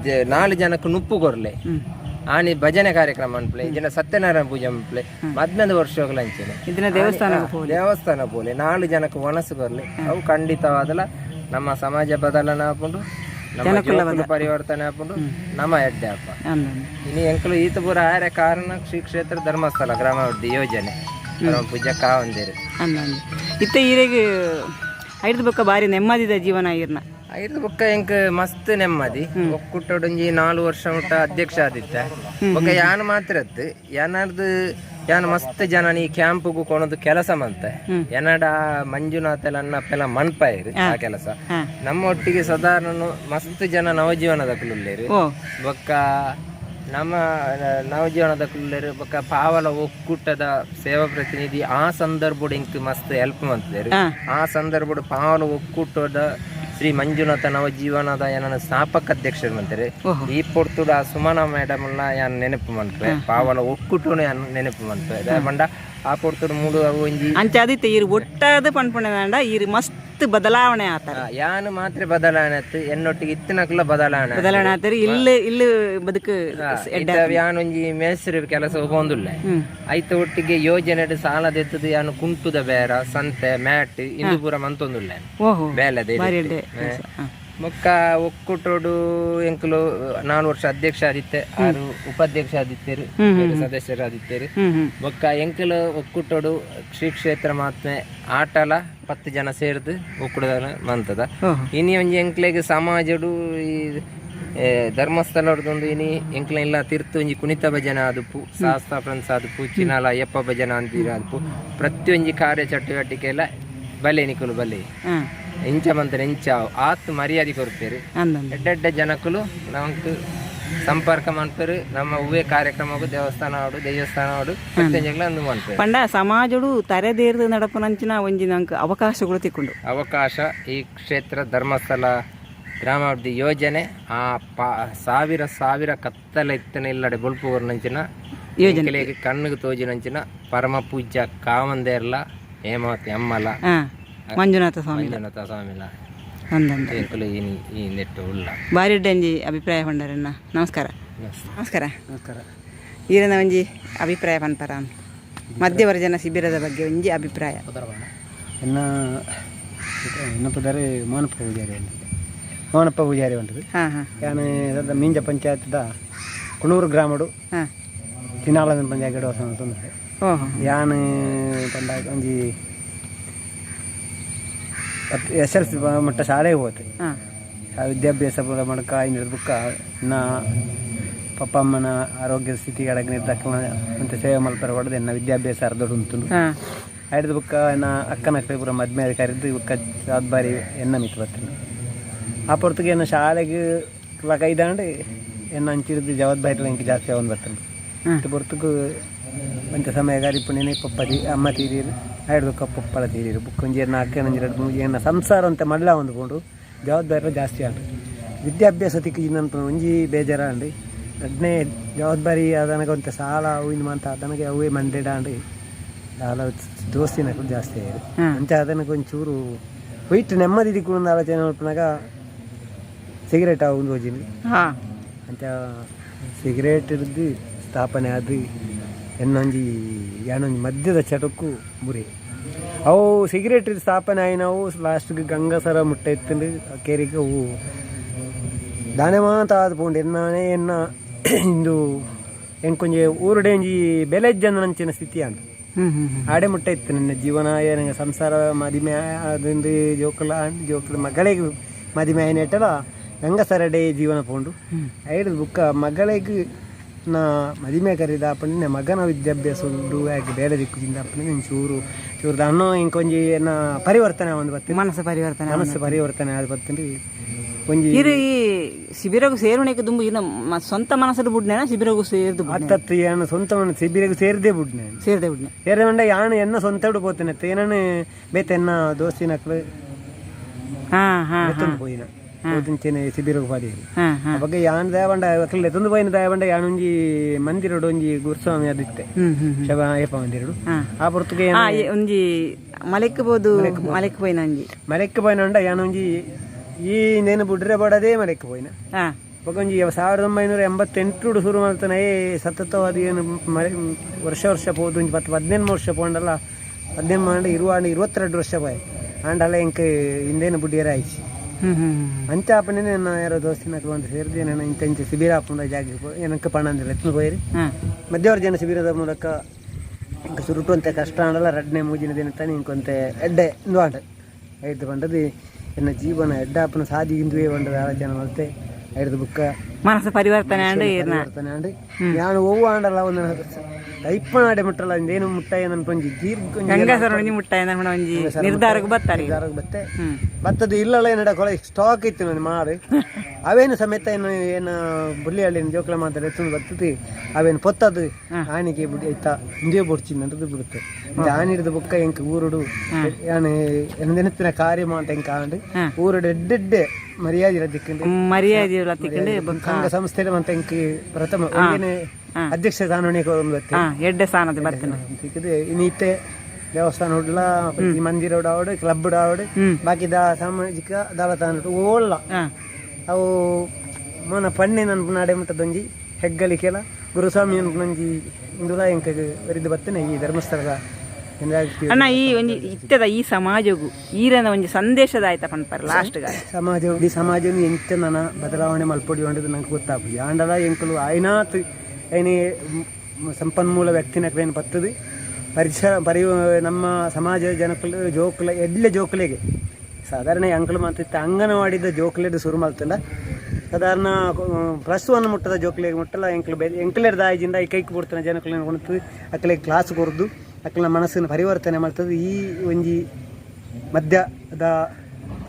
ನಾಲ್ಕು ನಾಲ್ ಜನಕ್ಕೆ ನುಪ್ಪು ಕೊರ್ಲೆ. ಆನಿ ಭಜನೆ ಕಾರ್ಯಕ್ರಮ ಅನ್ಪ್ಲೆ ಇದನ್ನ ಸತ್ಯನಾರಾಯಣ ಪೂಜೆ ಅನ್ಪ್ಲೆ ಮದ್ನದ ವರ್ಷ ಇದನ್ನ ದೇವಸ್ಥಾನ ದೇವಸ್ಥಾನ ಪೋಲೆ ನಾಲ್ಕು ಜನಕ್ಕೆ ಒಣಸು ಬರ್ಲಿ ಅವು ಖಂಡಿತವಾದಲ ನಮ್ಮ ಸಮಾಜ ಬದಲಾವಣೆ ಹಾಕೊಂಡು ನಮ್ಮ ಪರಿವರ್ತನೆ ಹಾಕೊಂಡು ನಮ್ಮ ಎಡ್ಡೆ ಹಬ್ಬ ಇನ್ನು ಎಂಕಲು ಈತ ಪೂರ ಆರೆ ಕಾರಣ ಶ್ರೀ ಕ್ಷೇತ್ರ ಧರ್ಮಸ್ಥಳ ಗ್ರಾಮಾಭಿವೃದ್ಧಿ ಯೋಜನೆ. ಪೂಜೆ ಪೂಜ್ಯ ಇತ್ತ ಈರೆಗೆ ಇತ್ತೆ ಈರೆಗ್ ಐದು ಬೊಕ್ಕ ಬಾರಿ ನೆಮ್ಮದಿದ ಜೀವನ ಈರ್ನ ಐದು ಬೊಕ್ಕ ಎಂಕ್ ಮಸ್ತ್ ನೆಮ್ಮದಿ. ಒಕ್ಕೂಟೊಡೊಂಜಿ ನಾಲ್ ವರ್ಷ ಉಂಟ ಅಧ್ಯಕ್ಷ ಆದಿತ್ತ. ಬೊಕ್ಕ ಯಾನ್ ಮಾತ್ರ ಯಾನರ್ದು ಯಾನ್ ಮಸ್ತ್ ಜನ ನೀ ಕ್ಯಾಂಪ್ಗೂ ಕೊಣದು ಕೆಲಸ ಮಂತೆ. ಎನಡ ಮಂಜುನಾಥ್ ಅಣ್ಣಪ್ಪೆಲ್ಲ ಇರು ಆ ಕೆಲಸ. ನಮ್ಮ ಒಟ್ಟಿಗೆ ಸಾಧಾರಣ ಮಸ್ತ್ ಜನ ನವಜೀವನದ ಕುಲ್ಲುಲ್ಲೇರು ಓ. ಬೊಕ್ಕ ನಮ್ಮ ನವ ನವಜೀವನದ ಕುಲ್ಲೇರಿ ಬೊಕ್ಕ ಪಾವಲ ಒಕ್ಕೂಟದ ಸೇವಾ ಪ್ರತಿನಿಧಿ ಆ ಸಂದರ್ಭಡ್ ಇಂಕ್ ಮಸ್ತ್ ಹೆಲ್ಪ್ ಮಾಡ್ತಿದ್ದಾರೆ. ಆ ಸಂದರ್ಭಡ್ ಪಾವಲ ಒಕ್ಕೂಟದ ಶ್ರೀ ಮಂಜುನಾಥ ನವಜೀವನದ ಏನನ್ನ ಸ್ಥಾಪಕ ಅಧ್ಯಕ್ಷರು ಅಂತಾರೆ. ಈ ಪೊರ್ತುಡ ಸುಮನ ಮೇಡಮ್ ಯಾನ್ ನೆನಪು ಮಾಡ್ತಾರೆ ಪಾವನ ಒಕ್ಕುಟು ಯಾನ್ ನೆನಪು ಮಾಡ್ತಾರೆ ಮಂಡ ಆ ಪೊರ್ತುಡು ಮೂಡು ಒಂಜಿ ಅಂಚಾದಿತ್ತೆ ಈರು ಒಟ್ಟಾದ ಪನ್ಪುಣದಂಡ ಇರ್ ಮಸ್ತ್ ಬದಲಾವಣೆ ಆತರ. ಯಾನು ಮಾತ್ರ ಬದಲಾವಣೆ ಆಯ್ತು ಎನ್ನೊಟ್ಟಿಗೆ ಇತ್ತಿನಕ್ಲ ಬದಲಾವಣೆ. ಬದಲಾವಣೆ ಆತರಿ. ಇಲ್ಲಿ ಇಲ್ಲಿ ಬದುಕು ಒಂಜಿ ಮೇಸ್ತ್ರಿ ಕೆಲಸ ಹೋಗೊಂದುಲ್ಲ? ಐತ ಒಟ್ಟಿಗೆ ಯೋಜನೆ ಸಾಲ ದೆತ್ತದು ಯಾನು ಕುಂಟುದ ಬೇರ ಸಂತೆ ಮ್ಯಾಟ್ ಇಂದು ಪೂರ ಮಂತೊಂದುಲ್ಲ ಓಹೋ. ಬೊಕ್ಕ ಒಕ್ಕೂಟೋಡು ಎಂಕುಲು ನಾಲ್ಕು ವರ್ಷ ಅಧ್ಯಕ್ಷ ಆದಿತ್ತೆ ಆರು ಉಪಾಧ್ಯಕ್ಷ ಆದಿತ್ತೇರು ಬೇರೆ ಸದಸ್ಯರು ಆದಿತ್ತೇರು. ಮುಕ್ಕ ಹ್ಞೂ ಬೊಕ್ಕ ಎಂಕುಲು ಒಕ್ಕೂಟೋಡು ಶ್ರೀ ಕ್ಷೇತ್ರ ಮಹಾತ್ಮೆ ಆಟಲ ಪತ್ತು ಜನ ಸೇರ್ದು ಒಕ್ಕೂಟದ ಮಂತದ ಇನ್ನಿ ಇನಿ ಒಂಜಿ ಎಂಕ್ಲೆಗ್ ಸಮಾಜಡು ಈ ಏ, ಧರ್ಮಸ್ಥಳದೊಂದು ಇನಿ ಎಂಕ್ಲ ಇಲ್ಲ ತಿರ್ತು ಒಂಜಿ ಕುಣಿತ ಭಜನ ಆದುಪ್ಪು ಶಾಸ್ತ್ರ ಫ್ರೆಂಡ್ಸ್ ಆದುಪ್ಪು ಚಿನಾಲ ಅಯ್ಯಪ್ಪ ಭಜನ ಅಂತೀರ ಆದುಪ್ಪು ಪ್ರತಿಯೊಂಜಿ ಕಾರ್ಯ ಚಟುವಟಿಕೆ ಎಲ್ಲ ಬಲೆ ನಿಕುಲು ಬಲೆ ಎಂಚ ಮಂತಾರೆ ಎಂಚ. ಆತ್ ಮರ್ಯಾದೆ ಅಂದಂದ ಎಡ್ಡೆಡ್ಡೆ ಜನಕುಲು ನಮಗೆ ಸಂಪರ್ಕ ಮಾಡ್ತಾರೆ ನಮ್ಮ ಹೂವೆ ಕಾರ್ಯಕ್ರಮಕ್ಕೂ ದೇವಸ್ಥಾನ ಆಡು ದೇವಸ್ಥಾನ ಆಡು ಪ್ರತಿಯೊಂಜಿಗ್ಲ ಒಂದು ಮಾಡ್ತಾರೆ ಪಂಡ ಸಮಾಜಡು ತರೆದೇರ್ದು ನಡಪನಂಚಿನ ಒಂಜಿ ನಂಗೆ ಅವಕಾಶಗಳು ತಿಕ್ಕೊಂಡು. ಅವಕಾಶ ಈ ಕ್ಷೇತ್ರ ಧರ್ಮಸ್ಥಳ ಗ್ರಾಮಾಭಿವೃದ್ಧಿ ಯೋಜನೆ ಆ ಪಾ ಸಾವಿರ ಸಾವಿರ ಕತ್ತಲ ಇತ್ತನೆ ಇಲ್ಲಡೆ ಬೊಲ್ಪುವರ್ನಂಚಿನ ಯೋಜನೆ. ಕಣ್ಣಿಗೆ ತೋಜಿನಂಚಿನ ಪರಮ ಪೂಜ್ಯ ಕಾವಂದೇರ್ಲ ಹೇಮಾವತಿ ಅಮ್ಮಲ. ಮಂಜುನಾಥ ಸ್ವಾಮಿ. ಮಂಜುನಾಥ ಸ್ವಾಮಿಲ ಅಂದಂದ ಎಂಕುಲು ಈ ಈ ನೆಟ್ಟು ಉಳ್ಳ. ಭಾರಿ ಒಂಜಿ ಅಭಿಪ್ರಾಯ ಪಂಡರನ್ನ ನಮಸ್ಕಾರ. ನಮಸ್ಕಾರ. ನಮಸ್ಕಾರ. ಈರನ ಒಂಜಿ ಅಭಿಪ್ರಾಯ ಪನ್ಪರ ಮಧ್ಯವರ್ಜನ ಶಿಬಿರದ ಬಗ್ಗೆ ಒಂಜಿ ಅಭಿಪ್ರಾಯ. ಎನ್ನ ಎನ್ನ ಪುದಾರೆ ಮೋನಪ್ಪ ಪೂಜಾರಿ ಉಂಟು ಮೋನಪ್ಪ ಪೂಜಾರಿ ಉಂಟದು ಹಾಂ ಹಾಂ. ಯಾನ್ ಮೀಂಜ ಪಂಚಾಯತ್ದ ಕುಣೂರು ಗ್ರಾಮಡು. ಹಾಂ. ತಿನಾಳದ ಪಂಚಾಯತ್ ಯಾನ್ ಪಂಡ ಒಂಜಿ ಎಸ್ ಎಲ್ ಸಿ ಮಟ್ಟ ಶಾಲೆಗೆ ಹೋತೆ ಹಾಂ. ಆ ವಿದ್ಯಾಭ್ಯಾಸ ಪೂರ ಮಾಡಕ ಐನೂರು ಬುಕ್ಕ ನಾ ಪಪ್ಪ ಅಮ್ಮನ ಆರೋಗ್ಯ ಸ್ಥಿತಿ ಅಡಗ ನಿರ್ದಕ್ಕ ಅಂತ ಸೇವೆ ಮಾಡ್ತಾರೆ ಹೊಡೆದು. ಇನ್ನ ವಿದ್ಯಾಭ್ಯಾಸ ಅರ್ಧ ಉಂಟು ಹಿಡಿದ ಬುಕ್ಕ ನಾ ಅಕ್ಕನ ಪೂರ ಮದ್ಮೆ ಕರೆದು ಬುಕ್ಕ ಬಾರಿ ಎನ್ನ ಮಿತ್ ಬರ್ತೀನಿ ಆ ಪೊರ್ತಿಗೆ ಎನ್ನ ಶಾಲೆಗೆ ಇವಾಗ ಐದಾಂಡು ಎನ್ನ ಹಂಚಿರಿದ್ದು ಜವಾಬ್ದಾರಿ ಇಂಕ ಜಾಸ್ತಿ ಅವನ್ ಬರ್ತಾನೆ ಇದು ಪೊರ್ತಕ್ಕೂ ಮಂಚ ಸಮಯ ಗಾರಿ ಪುಣ್ಯನೇ ಪಪ್ಪ ಅಮ್ಮ ತೀರಿರು. ಹಿಡಿದು ಪಪ್ಪಳ ತೀರಿರು ಬುಕ್ ಒಂಜಿ ಎನ್ನ ಅಕ್ಕ ನಂಜಿ ಎರಡು ಮೂಜಿ ಎನ್ನ ಸಂಸಾರ ಅಂತ ಮಲ್ಲ ಹೊಂದ್ಕೊಂಡು ಜವಾಬ್ದಾರಿ ಜಾಸ್ತಿ ಆಂಡು ವಿದ್ಯಾಭ್ಯಾಸ ತಿಕ್ಕಿ ಇನ್ನೊಂದು ಒಂಜಿ ಬೇಜಾರ ಅಂಡಿ ಅಡ್ನೇ ಜವಾಬ್ದಾರಿ ಅದನಗ ಒಂತ ಸಾಲ ಅವು ಮಂತ ಅಂತ ಅದನಗೆ ಅವೇ ಮಂಡೆಡ ಅಂಡಿ ಸಾಲ ದೋಸ್ತಿನ ಜಾಸ್ತಿ ಆಗಿದೆ ಅಂತ ಅದನಕ್ಕೆ ಒಂಚೂರು ವೈಟ್ ನೆಮ್ಮದಿ ದಿಕ್ಕು ಆಲೋಚನೆ ಮಾಡ್ಪನಾಗ ಸಿಗರೇಟ್ ಒಂದು ಹೋಜಿನಿ ಹಾ. ಅಂಚ ಸಿಗರೇಟ್ ಇರ್ದು ಸ್ಥಾಪನೆ ಆದು ಎನ್ನೊಂಜಿ ಯಾನೊಂಜಿ ಮಧ್ಯದ ಚಟಕ್ಕೂ ಮುರಿ ಅವು ಸಿಗರೇಟ್ ಸ್ಥಾಪನೆ ಆಯ್ ನಾವು ಲಾಸ್ಟ್ಗೆ ಗಂಗಸರ ಮುಟ್ಟ ಎತ್ತಿಂಡು ಕೇರಿಗೆ ಅವು ದಾನೆ ಮಾತ ಆದ ಪೋಂಡು ಎನ್ನಾನೆ ಎನ್ನ ಇಂದು ಎಂಕೊಂಜಿ ಊರುಡೆ ಒಂಜಿ ಬೆಲೆಜ್ಜಂದನಂಚಿನ ಸ್ಥಿತಿ ಅಂತ ಆಡೆ ಮುಟ್ಟ ಇತ್ತು ನನ್ನ ಜೀವನ ನನಗೆ ಸಂಸಾರ ಮದಿಮೆ ಅದೊಂದು ಜೋಕುಲ ಜೋಕುಲ ಮಗಳಿಗೆ ಮದಿಮೆ ಆಯ್ನೆಟ್ಟಲ್ಲ ಗಂಗಸರಡೆ ಜೀವನ ಪೋಂಡು. ಐದು ಬುಕ್ಕ ಮಗಳಿಗೆ ನ ಮದಿಮೆ ಕರೆದ ಅಪ್ಪನ ಮಗನ ವಿದ್ಯಾಭ್ಯಾಸ ಉಂಡು ಆಗಿ ಬೇರೆ ದಿಕ್ಕುದಿಂದ ಅಪ್ಪನ ಚೂರು ಚೂರು ಅನ್ನೋ ಇಂಕೊಂಜಿ ಏನ ಪರಿವರ್ತನೆ ಒಂದು ಬರ್ತದೆ. ಮನಸ್ಸು ಪರಿವರ್ತನೆ ಮನಸ್ಸು ಪರಿವರ್ತನೆ ಆದ ಬರ್ತದೆ. ಒಂಜಿ ಇರು ಈ ಶಿಬಿರಗು ಸೇರುಣಕ್ಕೆ ತುಂಬ ಇನ್ನು ಸ್ವಂತ ಮನಸ್ಸಲ್ಲಿ ಬುಡ್ನೇನ ಶಿಬಿರಗು ಸೇರ್ದು ಹತ್ತತ್ತು ಏನು ಸ್ವಂತ ಮನಸ್ಸು ಸಿಬಿರಿಗೆ ಸೇರಿದೆ ಬಿಡ್ನೆ ಸೇರ್ದೆ ಬುಡ್ನೆ. ಸೇರಿದೆ ಮಂಡ ಯಾನು ಎನ್ನ ಸ್ವಂತ ಬಿಡು ಪೋತೇನೆ ಏನನ್ನು ಬೇತೆ ಎನ್ನ ದೋಸ್ತಿನ ಹಾಂ ಹಾಂ ಹಾಂ. ಪೋಯಿನ. ಓದಿಂಚೆನೆ ಶಿಬಿರಗ್ ಪಾದಿ ಬಗ್ಗೆ ಯಾನ್ ದಯವಂಡ ಅಕಲ್ಲೆ ಪೋಯಿನ ಬೈನ ದಯವಂಡ ಯಾನೊಂಜಿ ಮಂದಿರಡು ಒಂಜಿ ಗುರುಸ್ವಾಮಿ ಅದಿತ್ತೆ ಶಬ ಅಯ್ಯಪ್ಪ ಮಂದಿರಡು. ಆ ಪೊರ್ತುಗೆ ಒಂಜಿ ಮಲೆಕ್ ಬೋದು ಮಲೆಕ್ ಪೋಯಿನ ಅಂಜಿ ಮಲೆಕ್ ಬೈನ ಉಂಡ ಯಾನೊಂಜಿ ಈ ನೇನು ಬುಡ್ರೆ ಬಡದೇ ಮಲೆಕ್ ಬೈನ ಒಂಜಿ ಸಾವಿರದ ಒಂಬೈನೂರ ಎಂಬತ್ತೆಂಟು ಶುರು ಮಾಡ್ತಾನೆ ಸತತವಾದ ಏನು ಮಳೆ ವರ್ಷ ವರ್ಷ ಹೋದ ಒಂಜಿ ಪತ್ತು ಹದಿನೆಂಟು ವರ್ಷ ಪೋಂಡಲ್ಲ ಹದಿನೆಂಟು ಮಾಡ ಇರುವ ಅಂಡ ಇರುವತ್ತೆರಡು ವರ್ಷ ಬಾಯ್ ಆಂಡಲ್ಲ ಎಂಕ ಹಿಂದೇನು ಬುಡ್ಡಿಯರ ಆಯ್ತು ಅಂಚ ಆಪನೆ ನಾನು ಯಾರೋ ದೋಸ್ತಿನ ಒಂದು ಸೇರಿದೆ ನಾನು ಇಂಥ ಇಂಚ ಶಿಬಿರ ಹಾಕೊಂಡ ಜಾಗ ಏನಕ್ಕೆ ಪಣ ಅಂದ್ರೆ ಎತ್ತು ಹೋಯ್ರಿ ಹಾಂ. ಮಧ್ಯವರ್ಜನ ಶಿಬಿರದ ಮೂಲಕ ಇಂಕ ಸುರುಟುವಂತೆ ಕಷ್ಟ ಆಡಲ್ಲ ರಡ್ನೆ ಮೂಜಿನ ದಿನ ತಾನೆ ಇಂಕೊಂತೆ ಎಡ್ಡೆ ಇಂದು ಆಂಡ ಐದು ಬಂಡದು ಎನ್ನ ಜೀವನ ಎಡ್ಡ ಅಪ್ಪನ ಸಾದಿ ಇಂದುವೆ ಬಂಡದ ಆಲೋಚನೆ ಮತ್ತೆ ಐದು ಬುಕ್ಕ. ಮನಸ್ಸು ಪರಿವರ್ತನೆ ಅಂಡು ಪರಿವರ್ತನೆ ಆಂಡ್ ನಾನು ಹೂವು ಆಂಡಲ್ಲ ಒಂದು ಐಪ್ಪನ ಆಡೆ ಮುಟ್ಟಲ್ಲ ಇಂದೇನು ಮುಟ್ಟ ನನ್ಕೊಂಜಿ ದೀರ್ಘ ಒಂಜಿ ಗಂಗಾಸರ ಒಂಜಿ ಮುಟ್ಟ ಏನ ಒಂಜಿ ನಿರ್ಧಾರಕ್ಕೆ ಬರ್ತಾರೆ ಈಗ. ಬತ್ತೆ. ಬತ್ತದು ಇಲ್ಲಲ್ಲ ಏನಡ ಕೊಳೆ ಸ್ಟಾಕ್ ಇತ್ತು ನಾನು ಮಾರಿ [laughs] ಅವೇನು ಸಮೇತ ಏನು ಏನು ಬುಳ್ಳಿಹಳ್ಳಿ ಜೋಕಲ ಮಾತಾಡಿ ಎತ್ತು ಬರ್ತದೆ ಅವೇನು ಪೊತ್ತದು. ಆನೆಗೆ ಬಿಡಿ ಆಯ್ತಾ? ಹಿಂದೆ ಬುಡ್ಚಿ ನಡದು ಬಿಡುತ್ತೆ. ಆನೆ ಹಿಡಿದು ಬುಕ್ಕ ಎಂಕ ಊರುಡು. ಯಾನು ಎಂದೆನತ್ತಿನ ಕಾರ್ಯ ಮಾತ ಎಂಕ ಆಂಡು ಊರುಡು ಎಡ್ಡೆಡ್ಡೆ ಮರ್ಯಾದೆ ಇರದಿಕ್ಕಂಡು ಮರ್ಯಾದೆ. ತಿಕ್ಕೊಂಡು ಸಂಘ ಸಂಸ್ಥೆ ಮಂತ ಎಂಕ ಪ್ರಥಮ ಒಂದೇನೆ ಅಧ್ಯಕ್ಷ ಒಂದು ಬತ್ತೆ ಹಾಂ ಎಡ್ಡೆ ಸ್ಥಾನದ ಬರ್ತೀನಿ. ಸಿಕ್ಕಿದೆ ಇನ್ನಿತ್ತೆ ದೇವಸ್ಥಾನ ಉಡ್ಲ ಈ ಮಂದಿರ ಉಡಾವಡು ಕ್ಲಬ್ ಉಡಾವಡು ಬಾಕಿ ದಾ ಸಾಮಾಜಿಕ ದಾಲತಾನ ಹಾಂ. ಅವು ಮನ ಪಣ್ಣೆ ನನ್ನ ನಾಡೆ ಮುಟ್ಟದೊಂಜಿ ಹೆಗ್ಗಳಿಕೆಲ ಗುರುಸ್ವಾಮಿ ಅನ್ಪುನಂಜಿ ಇಂದುಲ ಎಂಕ ಬರಿದು ಬರ್ತೇನೆ ಈ ಧರ್ಮಸ್ಥಳದ ಅಣ್ಣ ಈ ಒಂಜಿ ಇತ್ತದ ಈ ಸಮಾಜಗೂ ಈರನ ಒಂಜಿ ಸಂದೇಶದ ಆಯ್ತಾ ಪನ್ಪರ್ ಲಾಸ್ಟ್ ಸಮಾಜ ಇಡೀ ಸಮಾಜ ಎಂತ ನನ್ನ ಬದಲಾವಣೆ ಮಲ್ಪೊಡಿ ಹೊಂಡದು ನಂಗೆ ಗೊತ್ತಾಗ್ಬೋದು ಆಂಡಲ ಎಂಕಲು ಆಯ್ನಾತ್ ಏನೇ ಸಂಪನ್ಮೂಲ ವ್ಯಕ್ತಿನ ಏನು ಬರ್ತದೆ, ಪರಿಸರ ಪರಿ ನಮ್ಮ ಸಮಾಜ ಜನಕುಲು, ಜೋಕುಲ ಎಡ್ಲೆ ಜೋಕುಲೆಗೆ. ಸಾಧಾರಣ ಅಂಕಲು ಮಾತಿತ್ತು ಅಂಗನವಾಡಿದ ಜೋಕುಲೆದು ಶುರು ಮಾಡ್ತಲ್ಲ. ಸಾಧಾರಣ ಪ್ಲಸ್ ಒನ್ ಮುಟ್ಟದ ಜೋಕುಲೆಗೆ ಮುಟ್ಟಲ್ಲ. ಎಂಕ್ಲು ಬೆ ಎಂಕ್ಲೆರ್ ಈ ಕೈಗೆ ಬಿಡ್ತಾನೆ ಜನಕುలను ಕೊಡ್ತದೆ ಅಕ್ಕಲಿಗೆ ಕ್ಲಾಸ್ ಕೊರ್ದು ಅಕ್ಕಲ ಮನಸ್ಸಿನ ಪರಿವರ್ತನೆ ಮಾಡ್ತದೆ. ಈ ಒಂಜಿ ಮಧ್ಯದ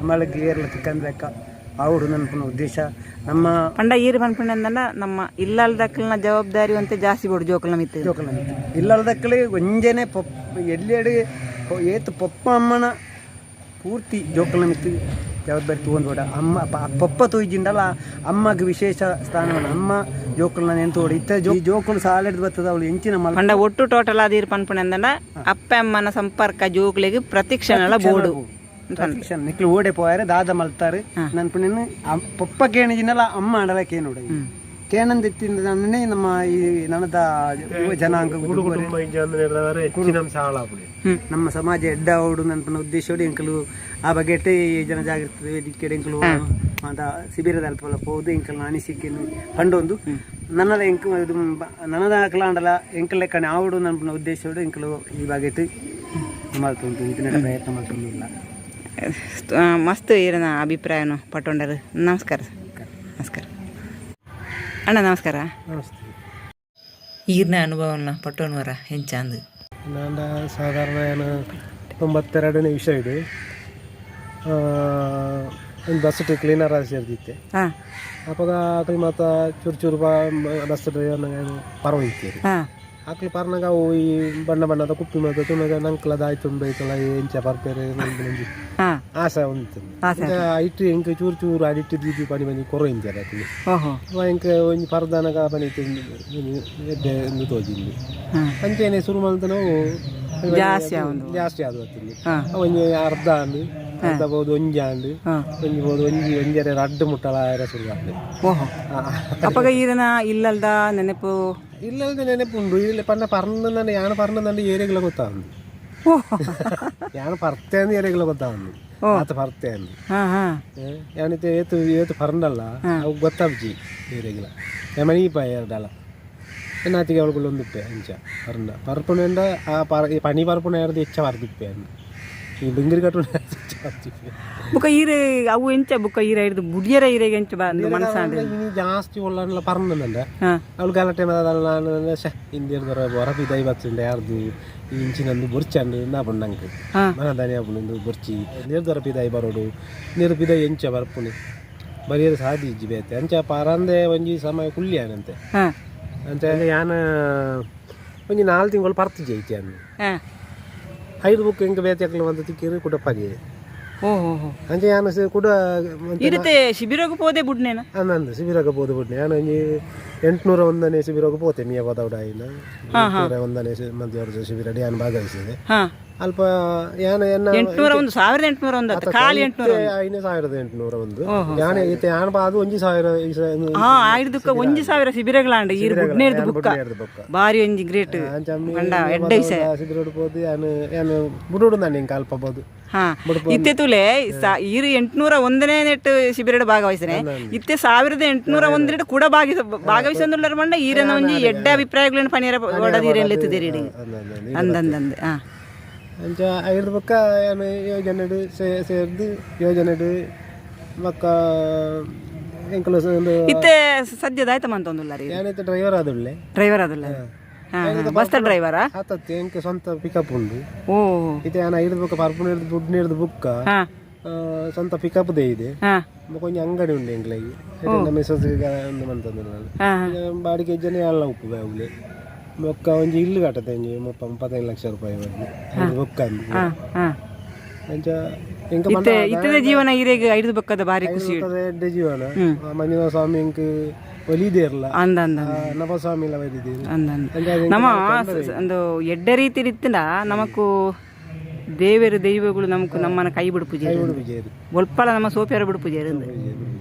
ಮಳಗೆ ಏರ್ಲಕ್ಕೆ ಆవుడు ನನ್ನ ಉದ್ದೇಶ. ನಮ್ಮ ಪಂಡ ಈರು ಪನ್ಪುಂಡ ನಮ್ಮ ಇಲ್ಲಲ್ದಕ್ಕಲ್ನ ಜವಾಬ್ದಾರಿ ಅಂತ ಜಾಸ್ತಿ ಬೋಡು ಜೋಕಲ್ನ ಮಿತ್ತು. ಜೋಕುಲ ಇಲ್ಲದಕ್ಕಲೆ ಒಂಜೇನೆ ಪೊಪ್ ಎಲ್ಲೆಡೆ ಪೊ- ಏತು ಪೊಪ್ಪ ಅಮ್ಮನ ಪೂರ್ತಿ ಜೋಕುಲ ಮಿತ್ತು ಜವಾಬ್ದಾರಿ ತಗೊಂಡೋಡ ಅಮ್ಮ ಪ- ಪೊಪ್ಪ ತೂಜಿಂಡಲ್ಲ ಅಮ್ಮಗೆ ವಿಶೇಷ ಸ್ಥಾನವನ್ನು ಅಮ್ಮ ಜೋಕುಲ್ನ ನೆಂತೋಡು ಇತ್ತ ಜೋ ಈ ಜೋಕುಲು ಸಾಲೆಡ್ ಬರ್ತದ ಅವಳು ಎಂಚಿನ ಮಲ ಪಂಡ ಒಟ್ಟು ಟೋಟಲ್ ಆದ ಈರು ಅಂದ ಅಪ್ಪ ಅಮ್ಮನ ಸಂಪರ್ಕ ಜೋಕ್ಲೆಗ್ ಪ್ರತಿಕ್ಷಣಲ ಬೋಡು. ನಿಕ್ಲು ಓಡೆ ಪೋಯಾರೆ ದಾದ ಮಲ್ತಾರೆ. ನನ್ನ ಪುಣ್ಯನ ಪಪ್ಪ ಕೇಣಿಜಿನಲ್ಲ ಅಮ್ಮ ಆಡಲ ಕೇನುಡ ಕೇನಂದಿತ್ತಿಂದ ನನ್ನೇ ನಮ್ಮ ಈ ನನದ ಯುವ ಜನಾಂಗ ನಮ್ಮ ಸಮಾಜ ಎಡ್ಡ ಓಡು ನನ್ನ ಉದ್ದೇಶ ಎಂಕಲು ಆ ಬಗ್ಗೆ ಜನ ಜಾಗೃತಿ ವೇದಿಕೆ ಎಂಕಲು ಮಾತ ಶಿಬಿರದ ಅಲ್ಪ ಹೋದು ಎಂಕಲ್ ಅನಿಸಿಕೆ ಕಂಡೊಂದು ನನ್ನದ ಎಂಕ ನನ್ನದ ಕಲಾಂಡಲ ಎಂಕಲ್ ಲೆಕ್ಕನೆ ಆವಡು ನನ್ನ ಉದ್ದೇಶ ಎಂಕಲು ಈ ಬಗ್ಗೆ ಮಾಡ್ತು ಇದನ್ನ ಪ್ರಯತ್ನ ಮಾಡ್ಕೊಂಡಿಲ್ಲ ಮಸ್ತ್ ಈರನ ಅಭಿಪ್ರಾಯ ಪಟ್ಟೊಂಡರು ನಮಸ್ಕಾರ ನಮಸ್ಕಾರ. ಅಣ್ಣ ನಮಸ್ಕಾರ. ಈಗಿನ ಅನುಭವನ ಅನುಭವನ ಹೆಂಗೆ ಚಂದ? ನನ್ನ ಸಾಧಾರಣ ಏನು ತೊಂಬತ್ತೆರಡನೇ ವಿಷಯ ಇದೆ. ಒಂದು ಬಸ್ ಕ್ಲೀನರ್ ಆಗಿ ಸೇರ್ದಿತ್ತೆ. ಹಾಂ. ಅವಾಗ ಆಕಲ್ ಮಾತಾ ಚೂರು ಚೂರು ಬಾ ಬಸ್ ಡ್ರೈವರ್ ಪರವಾಗಿತ್ತು ಹಾಂ. ಆಕಲ್ ಪಾರ್ನಾಗ ಅವು ಈ ಬಣ್ಣ ಬಣ್ಣದ ಕುಪ್ಪಿ ಮಾತ ತುಣಗ ನಂಕಲದ ಆಯ್ತು ಬೈತಲ್ಲ ಎಂಚ ಬರ್ಪೇರೆ ಹಾಂ. ಆಸೆ ಉಂಟು. ಇಟ್ಟು ಎಂಕ ಚೂರು ಚೂರು ಅಡಿಟ್ಟು ದೀಪಿ ಪಾನಿ ಬನ್ನಿ ಕೊರ ಓಹೋ. ಎಂಕ ಒಂಜಿ ಪರದಾನಗ ಬನಿತ್ತು ಎಡ್ಡೆ ಎಂದು ತೋಜಿಂದು. ಅಂಚೆನೆ ಶುರು ಮಾಡ್ತಾ ನಾವು ಜಾಸ್ತಿ ಆದ ಹೊತ್ತಿಲ್ಲಿ ಒಂಜಿ ಅರ್ಧ ಆಂಡು ಅರ್ಧ ಬೋದು ಒಂಜಿ ಅಂದು ಒಂಜಿ ಬೋದು ಒಂಜಿ ಒಂಜರೆ ಅಡ್ಡ ಮುಟ್ಟಲ ಶುರು ಓಹೋ. ಅಪ್ಪಗ ಈರನ ಇಲ್ಲಲ್ದ ನೆನಪು ಇಲ್ಲದ ನೆನಪುಂಡು ಇಲ್ಲಿ ಪಂಡ പറഞ്ഞ ഞാൻ പറഞ്ഞ ഏരിയകളെ ಗೊತ್ತಾಂದು ಓಹೋ ഞാൻ പർത്തേന്ന് ഏരിയകളെ ಗೊತ್ತಾಂದು ಆತ ಪರ್ತೇಂದು ಹಾಂ ಹಾಂ ഞാനിത് ഏത്ത് ഏത്ത് പറഞ്ഞല്ല ಅವು ಗೊತ್ತಾಬ್ಜಿ ಏರಿಯಗಳ ಯಮನಿ ಪಾಯ ಎರಡಲ್ಲ എന്നാത്തിക്ക് അവൾക്കുള്ള ഒന്നിപ്പേ അഞ്ച പറഞ്ഞ പറപ്പുണേണ്ട ആ പറ ഈ പനി പറപ്പുണേർന്ന് ഇച്ച വർദ്ധിപ്പേ ಈ ಬೆಂಗಿರಿ ಕಟ್ಟುಂಡು ಬೊಕ ಈರೆ ಅವು ಎಂಚ ಬೊಕ ಈರ ಹಿಡ್ದು ಬುಡಿಯರ ಈರೆಗೆ ಎಂಚ ಬಂದು ಮನಸ್ಸಾಂಡ್ರೆ ಜಾಸ್ತಿ ಒಳ್ಳಾಂಡ್ಲ ಪರ್ನಂದ ಅವ್ಳು ಗಲಾಟೆ ಮಾದಲ್ಲ ನಾನು ಶ ಇಂದಿರ್ದರ ಹೊರಪಿ ದೈ ಬಚ್ಚಿಂಡ ಯಾರ್ದು ಈ ಇಂಚಿನಂದು ಬೊರ್ಚಂಡು ನಾ ಬಂದಂಗೆ ಮನದಾನೆ ಅಪ್ಪನಿಂದು ಬೊರ್ಚಿ. ನಿರ್ದರ ಪಿದಾಯಿ ಬರೋಡು ನಿರ್ ನಿರ್ಪಿದಾಯಿ ಎಂಚ ಬರ್ಪುನಿ ಬರಿಯರು ಸಾಧಿಜ್ಜಿ ಬೇತೆ. ಅಂಚ ಪರಂದೆ ಒಂಜಿ ಸಮಯ ಕುಲ್ಲಿಯಾನಂತೆ ಅಂತ ಯಾನ ಒಂಜಿ ನಾಲ್ ತಿಂಗಳು ಪರ್ತಿಜ್ಜೆ ಐತೆ ಐದು ಬುಕ್ ಹಿಂಗೆ ಬೇತೆ ಒಂದು ತಿಕ್ಕಿರು ಕುಟ ಪದಿ ಓಹೋ ಹೋ ಅಂಚ ಯಾನ ಕುಡ ಇರುತ್ತೆ ಶಿಬಿರಕ್ಕೆ ಪೋದೆ ಬುಡ್ನೇನ? ನಂದು ಶಿಬಿರಕ್ಕೆ ಪೋದೆ ಬುಡ್ನೆ. ನಾನು ಒಂಜಿ ಎಂಟುನೂರ ಒಂದನೇ ಶಿಬಿರಕ್ಕೆ ಪೋತೆ ಮಿಯ ಎಂಟುನೂರ ಒಂದನೇ ಮಂದಿ ವರ್ಷ ಶಿಬಿರ ನಾನು ಭಾಗವಹಿಸಿದೆ. ಅಲ್ಪ ಯಾನ ಎನ್ನ ಎಂಟ್ನೂರ ಒಂದು ಸಾವಿರದ ಎಂಟುನೂರ ಒಂದು ಹತ್ತು ಖಾಲಿ ಎಂಟ್ನೂರ ಒಂದು. ಐನೇ ಸಾವಿರದ ಎಂಟುನೂರ ಒಂದು. ಯಾನ ಈತೆ ಯಾನ ಅದು ಒಂಜಿ ಸಾವಿರ ಹಾ ಆಯ್ದುಕ್ಕ ಒಂಜಿ ಸಾವಿರ ಶಿಬಿರಗಳಾಂಡ್ ಈರು ಬುಡ್ನೇರ್ದು ಬುಕ್ಕ. ಬಾರಿ ಒಂಜಿ ಗ್ರೇಟ್. ಶಿಬಿರ ಪೋದು ಯಾನು ಯಾನು ಬುಡುಡು ನಾನು ಹಿಂಗೆ ಅಲ್ಪ ಬೋದು. ಹಾ ಇತ್ತೆ ತುಲೆ ಈರು ಎಂಟ್ನೂರ ಒಂದನೇ ನೆಟ್ ಶಿಬಿರ ಭಾಗವಹಿಸಿನೆ ಇತ್ತೆ ಸಾವಿರದ ಎಂಟ್ನೂರ ಒಂದೆರಡು ಕೂಡ ಭಾಗಿಸ ಭಾಗವಹಿಸಂದುಳ್ಳರ ಮಂಡ ಈರನ ಒಂಜಿ ಎಡ್ಡ ಅಭಿಪ್ರಾಯಗಳನ್ನು ಪನಿಯರ ಒಡದೀರೆಲ್ಲೆತ್ತಿದ್ದೀರಿ ಅಂದಂದಂದು ಹಾ ಅಂಚ ಐದು ಬೊಕ್ಕ ಏನು ಯೋಜನೆಡು ಸೇರ್ದು ಯೋಜನೆಡು ಬೊಕ್ಕ ಎಂಕಲು ಒಂದು ಇತ್ತೆ ಸದ್ಯದ ಆಯ್ತಮ್ಮ ಅಂತ ರೀ ಏನೈತೆ ಡ್ರೈವರ್ ಆದುಳ್ಳೆ. ಡ್ರೈವರ್ ಅದಲ್ಲ ಹಾ. ಬಸ್ ಡ್ರೈವರಾ ಆತತ್ತೆ ಎಂಕ ಸ್ವಂತ ಪಿಕಪ್ ಉಂಡು ಓ. ಇತ್ತೆ ಏನ ಐದು ಬುಕ್ಕ ಪರ್ಪುನ ನೀರ್ದು ದುಡ್ಡು ನೀರ್ದು ಬುಕ್ಕ ಸ್ವಂತ ಪಿಕಪ್ ದೇ ಇದೆ. ಕೊಂಚ ಅಂಗಡಿ ಉಂಡು ಎಂಕ್ಲಾಗಿ ನಮ್ಮ ಮೆಸೇಜ್ಗೆ ಒಂದು ಮಂತಂದು ನಾನು. ಹಾ ಬಾಡಿಗೆ ಜನ ಎಲ್ಲ ಉಪ್ಪು ಬಾವುಲೆ. ఒక్క కొంచెం ఇల్లు కట్టదండి ముప్పై పదిహేను లక్షల రూపాయలు ఒక్క ఇంకా ಜೀವನ ಬಕ್ಕದ ಬಾರಿ ಖುಷಿ ಜೀವನ ಮಂಜುನಾಥ ಸ್ವಾಮಿ ಒಲಿದೇ ಇರಲ್ಲ ಅಂದ ನಮ್ಮ ಸ್ವಾಮಿ ಎಲ್ಲ ಒಲಿದೀರಿ ಅಂದ ನಮ್ಮ ಒಂದು ಎಡ್ಡ ರೀತಿ ಇತ್ತಿನ ನಮಕು ದೇವರು ದೈವಗಳು ಕೈ ಒಲ್ಪಲ ನಮ್ಮ ಸೋಪ್ಯಾರ ಬಿಡ್ಪೂಜೆ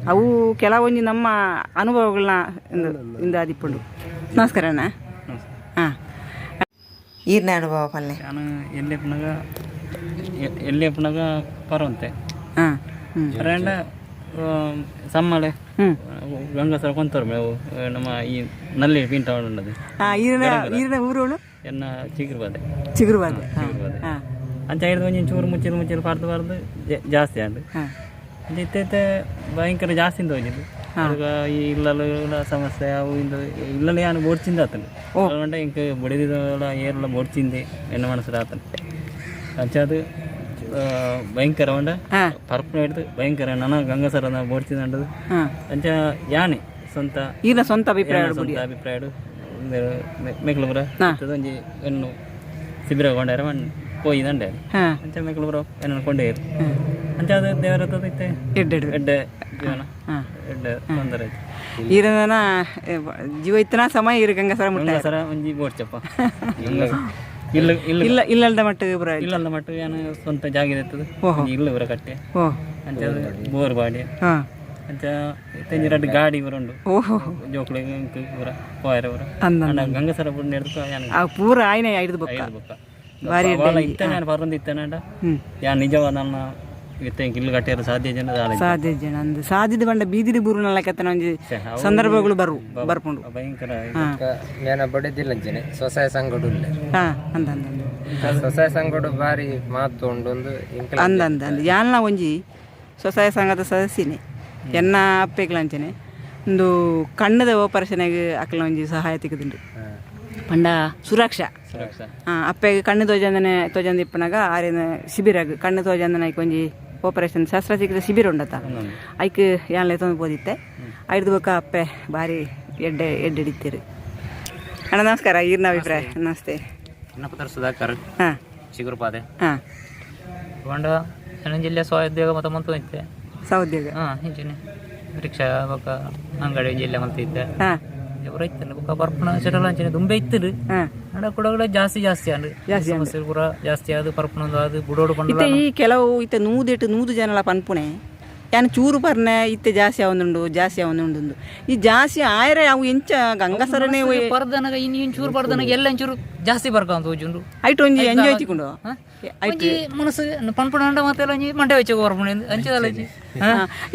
ಅವು ಕೆಲವೊಂದು ನಮ್ಮ ಅನುಭವಗಳನ್ನ ಇಂದ ಅದಿಪ್ಪುಂಡು ನಮಸ್ಕಾರ ಅಣ್ಣ ಈರ್ನ ಅನುಭವ ಪಲ್ಲೆ. ನಾನು ಎಲ್ಲಿ ಅಪ್ಪನಾಗ ಎಲ್ಲಿ ಪುನಗ ಪರವಂತೆ. ಹಾಂ ಅರೆಂಡ ಸಮ್ಮಳೆ ಗಂಗಸರ ಕೊಂತರು ಮೇವು ನಮ್ಮ ಈ ನಲ್ಲಿ ಪೀಂಟ ಉಂಡದು ಈರಿನ ಈರಿನ ಊರುಗಳು ಎನ್ನ ಚಿಗುರುಬಾದೆ. ಹಾಂ ಅಂಚ ಹಿಡಿದು ಒಂಚೂರು ಚೂರು ಮುಚ್ಚಿದ ಮುಚ್ಚಿದ ಪಾರ್ದು ಪಾರ್ದು ಜಾಸ್ತಿ ಹಾಂ. ಇತ್ತೈತೆ ಭಯಂಕರ ಜಾಸ್ತಿ ಹೋಗಿದ್ದು. ಅದಕ್ಕೆ ಈ ಇಲ್ಲಲು ಇಲ್ಲ ಸಮಸ್ಯೆ ಅವು ಇಂದು ಇಲ್ಲಲ್ಲಿ ನಾನು ಬೋಡ್ಚಿಂದ ಆತನು ಅಲ್ಲಂಡ ಇಂಕ ಬಡಿದಿದ್ದೆಲ್ಲ ಏರೆಲ್ಲ ಬೋಡ್ಚಿಂದೆ ಎಣ್ಣೆ ಮನಸ್ಸು ಆತನು ಅಂಚ ಅದು ಆ, ಭಯಂಕರ ಹೊಂಡ ಹಾಂ. ಪರ್ಪು ಹಿಡಿದು ಭಯಂಕರ ನನ್ನ ಗಂಗಸರನ ಬೋಡ್ಚಿಂದದು ಹಾಂ. ಅಂಚ ಯಾನೆ ಸ್ವಂತ. ಇಲ್ಲ ಸ್ವಂತ ಅಭಿಪ್ರಾಯ ಯಾನೆ ಸ್ವಂತ ಅಭಿಪ್ರಾಯ ಮೇಕಲಪುರ. ಒಂಜಿ ಹೆಣ್ಣು ಶಿಬಿರ ಕೊಂಡಾರ ದಂಡೆ ಅಂಚ ಮೇಕಲಪುರ ಹೆಣ್ಣು ಕೊಂಡೇ ಅಂಚ ಅದು ದೇವರ ಎಡ್ಡೆ ಜೀವನ. ಎಡ್ಡೆ ತೊಂದರೆ ಈರನ ಜೀವ ಇತ್ತನ ಸಮಯ ಇರು ಗಂಗಸರ ಮುಟ್ಟ. ಸರ ಒಂಜಿ ಬೋಡ್ಚಪ್ಪ [laughs] ಇಲ್ಲ ಇಲ್ಲ ಇಲ್ಲ. ಇಲ್ಲಲ್ದ ಮಟ್ಟಿಗೆ ಪುರ ಇಲ್ಲಲ್ಲ ಮಟ್ಟ ಏನು ಸ್ವಂತ ಜಾಗ ಇರ್ತದೆ. ಓಹೋ. ಇಲ್ಲ ಇವರ ಕಟ್ಟೆ. ಓ ಅಂಚ ಬೋರ್ ಬಾಡಿ ಹಾಂ. ಅಂಚ ತೆಂಜಿ ಎರಡು ಗಾಡಿ ಬರೋಂಡು ಓಹೋ. ಜೋಕ್ಲೆ ಪೂರ ಪೋಯರ ಪೂರ ಅಂದ ಅಂಡ ಗಂಗಸರ ಬುಡ್ ಹಿಡ್ದು ಯಾನು ಆ ಪೂರ ಆಯ್ನೆ ಐದು ಬೊಕ್ಕ. ಬೊಕ್ಕ. ಬಾರಿ ಭಾಳ ಇತ್ತ ನಾನು ಬರೋದು ಇತ್ತನಂಡ ಹ್ಮ್. ಯಾ ನಿಜವಾದ ನನ್ನ ಇತ್ತೆ ಇಲ್ಲು ಕಟ್ಟಿರೋ ಸಾಧ್ಯ ಜನ ದಾಳಿ ಸಾಧ್ಯ ಜನ. ಅಂದ್ ಸಾಧ್ಯದ ಬಂಡ ಬೀದಿರಿ ಬೂರು ನಲ್ಲಕತ್ತನ ಒಂಜಿ ಸಂದರ್ಭಗಳು ಬರು ಬರ್ಪುಂಡು. ಭಯಂಕರ ಸ್ವಸಹಾಯ ಸಂಘಡು ಇಲ್ಲ. ಹಾಂ ಅಂದ. ಸ್ವಸಹಾಯ ಸಂಘಡು ಬಾರಿ ಮಾತು ಉಂಡು ಒಂದು ಅಂದ ಅಂದ ಒಂಜಿ ಸ್ವಸಹಾಯ ಸಂಘದ ಸದಸ್ಯನೇ ಎನ್ನ ಅಪ್ಪೆಗ್ಲಂಚನೆ ಒಂದು ಕಣ್ಣದ ಆಪರೇಷನ್ಗೆ ಅಕ್ಕಲ ಒಂಜಿ ಸಹಾಯ ತೆಗೆದುಂಡು ಪಂಡ ಸುರಕ್ಷಾ. ಸುರಕ್ಷಾ. ಹಾಂ ಅಪ್ಪೆಗೆ ಕಣ್ಣು ತೋಜಂದನೆ ತೋಜಂದ ಇಪ್ಪನಾಗ ಆರಿನ ಶಿಬಿರಾಗ ಕಣ್ಣು ತೋಜಂದನ ಕೊಂಜಿ ಒಂಜಿ ಶಿಬಿರ ಉಂಡತ ಐಕ್ ಯಾನ್ಲೆ ತೊಂದು ಓದಿತ್ತೆ ಐದು ಬೊಕ್ಕ ಅಪ್ಪೆ ಭಾರಿ ಎಡ್ಡೆ ಎಡ್ಡೆ ಹಿಡಿತೀರಿ. ಅಣ್ಣ ನಮಸ್ಕಾರ. ಈರ್ನ ಅಭಿಪ್ರಾಯ. ನಮಸ್ತೆ. ಸುಧಾಕರ್. ಹಾಂ. ಚಿಗುರುಪಾದೆ. ಹಾಂ. ಹೊಂಡ ಸಣ್ಣ ಜಿಲ್ಲೆ ಸ್ವಉದ್ಯೋಗ ಮತ್ತು ಮಂತು ಇತ್ತೆ ಸೌದ್ಯೋಗ ಹಾಂ ಹಿಂಚಿನಿ ರಿಕ್ಷಾ ಬೊಕ್ಕ ಅಂಗಡಿ ಜಿಲ್ಲೆ ಮತ್ತೆ ಇದ್ದೆ. ಹಾಂ. ಇತ್ತಲ್ಲ ಬೊಕ್ಕ ಪರ್ಪಣ ಚಟಲ ಅಂಚನೆ ದುಂಬೆ ಇತ್ತರು ಹಾಂ ಅಂಡ ಕೂಡ ಜಾಸ್ತಿ ಜಾಸ್ತಿ ಅಂಡ್ ಅಂಡ್. ಸಮಸ್ಯೆ ಪೂರ ಜಾಸ್ತಿ ಆದು ಪರ್ಪಣದು ಅದು ಬುಡೋಡು ಇತ್ತೆ ಪಂಡ ಈ ಕೆಲವು ಇತ್ತೆ ನೂದಿಟ್ಟು ನೂದು ಜನಲ ಪನ್ಪುಣೆ ಯಾನ್ ಚೂರು ಪರ್ನೆ ಇತ್ತೆ ಜಾಸ್ತಿ ಅವನುಂಡು ಜಾಸ್ತಿ ಅವನುಂಡು ಈ ಜಾಸ್ತಿ ಆಯ್ರೆ ಅವು ಎಂಚ ಗಂಗಸರನೇ ಪರ್ದನಗ ಇನ್ ಇನ್ ಚೂರು ಪರ್ದನಗ ಎಲ್ಲ ಇಂಚೂರು ಜಾಸ್ತಿ ಬರ್ಕೊಂಡು ಹೋಜುಂಡು ಐಟ್ ಒಂಜಿ ಎಂಜಾಯ್ ತಿಕೊಂಡು ಐಟಿ ಮನಸ್ಸು ಪನ್ಪಣ ಅಂಡ ಒಂಜಿ ಮಂಡೆ ವೆಚ್ಚ ಬರ್ಪಣೆ ಅಂಚದಲ್ಲ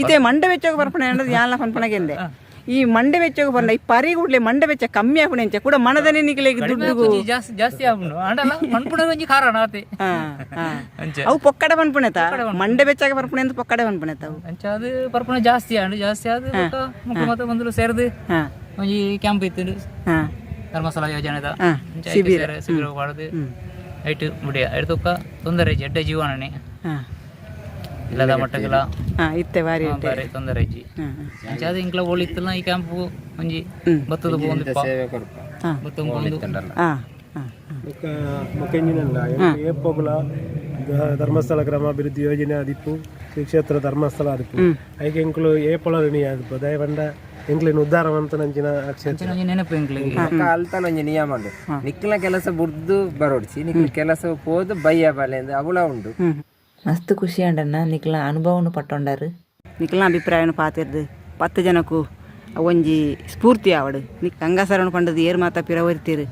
ಇತ್ತೆ ಮಂಡೆ ವೆಚ್ಚ ಬರ್ಪಣೆ ಅನ್ನೋದು ಯಾನ್ಲ ಪನ್ಪಣಗೆ ಎಂದೆ ಈ ಮಂಡೆ ವೆಚ್ಚ ಬಂದ ಈ ಪರಿ ಕೂಡಲೇ ಮಂಡೆ ವೆಚ್ಚ ಕಮ್ಮಿ ಆಗುಣ ಎಂಚ ಕೂಡ ಮನದನೆ ನಿಕ್ಲೆ ದುಡ್ಡು. ಜಾಸ್ತಿ ಜಾಸ್ತಿ ಆಗ್ಬಿಡು. ಅಂಡಲ್ಲ ಪನ್ಪಣ ಒಂಜಿ ಕಾರಣ ಆತೆ. ಅಂಚೆ. ಅವು ಪೊಕ್ಕಡೆ ಪನ್ಪಣೆತ ಮಂಡೆ ಬೆಚ್ಚಾಗ ಬರ್ಪಣೆ ಅಂತ ಪೊಕ್ಕಡೆ ಪನ್ಪಣೆತ ಅವು? ಅಂಚ ಅದು ಬರ್ಪಣೆ ಜಾಸ್ತಿ ಆಂಡು ಜಾಸ್ತಿ ಆದ ಮತ್ತೆ ಬಂದ್ರು ಸೇರ್ದು. ಒಂಜಿ ಕ್ಯಾಂಪ್ ಇತ್ತು ಹಾ. ಧರ್ಮಸ್ಥಳ ಯೋಜನೆದ. ಶಿಬಿರ ಅಂಚ ಶಿಬಿರ. ಬಾಳದು. ಐಟು ಮುಡಿಯ. ಐಟು ತೊಂದರೆ ಜಡ್ಡ ಜೀವನನೆ. ಇಲ್ಲದ ಮಟ್ಟಕ್ಕೆಲ್ಲ ಹಾ ಇತ್ತೆ ಬಾರಿ ಇತ್ತೆ. ಬಾರಿ ತೊಂದರೆ ಇಜ್ಜಿ ಅಂಚಾದ ಇಂಕ್ಲ ಓಳಿತ್ತಲ್ಲ ಈ ಕ್ಯಾಂಪ್ ಒಂಜಿ ಬತ್ತದ ಒಂದು ಬತ್ತ ಒಂದು ಏಪೋಗುಲ ಧರ್ಮಸ್ಥಳ ಗ್ರಾಮಾಭಿವೃದ್ಧಿ ಯೋಜನೆ ಆದಿಪ್ಪು ಶ್ರೀ ಕ್ಷೇತ್ರ ಧರ್ಮಸ್ಥಳ ಆದಿಪ್ಪು ಐಕೆ ಎಂಕ್ಲು ಏಪೊಳನಿ ಆದಿಪ್ಪು ದಯವಂಡ ಎಂಕ್ಲಿನ ಉದ್ದಾರ ಮಂತನಂಚಿನ ಒಂಜಿ ನೆನಪು ಇಂಕ್ಲಿಗೆ. ಪಕ್ಕ ಅಲ್ತಾನ ಒಂಜಿ ನಿಯಮ ಉಂಡು ನಿಕ್ಲ ಕೆಲಸ ಬುಡ್ದು ಬರೋಡ್ಸಿ. ನಿಕ್ಲ ಕೆಲಸ ಹೋದು ಬಯ್ಯ ಬಲೆ ಅವಳ ಉಂಡು ಮಸ್ತ್ ಖುಷಿ ಅಂಡಣ್ಣ. ನಿಕ್ಲ ಅನುಭವ ಪಟ್ಟೊಂಡಾರ. ನಿಕ್ಲ ಅಭಿಪ್ರಾಯ ಪಾತಿರ್ದು. ಪತ್ತು ಜನಕ್ಕೂ ಒಂಜಿ ಸ್ಫೂರ್ತಿ ಆವಡು. ನಿ ಗಂಗಾಸರನು ಪಂಡದು ಏರ್ ಮಾತ ಪಿರವರ್ತೀರು.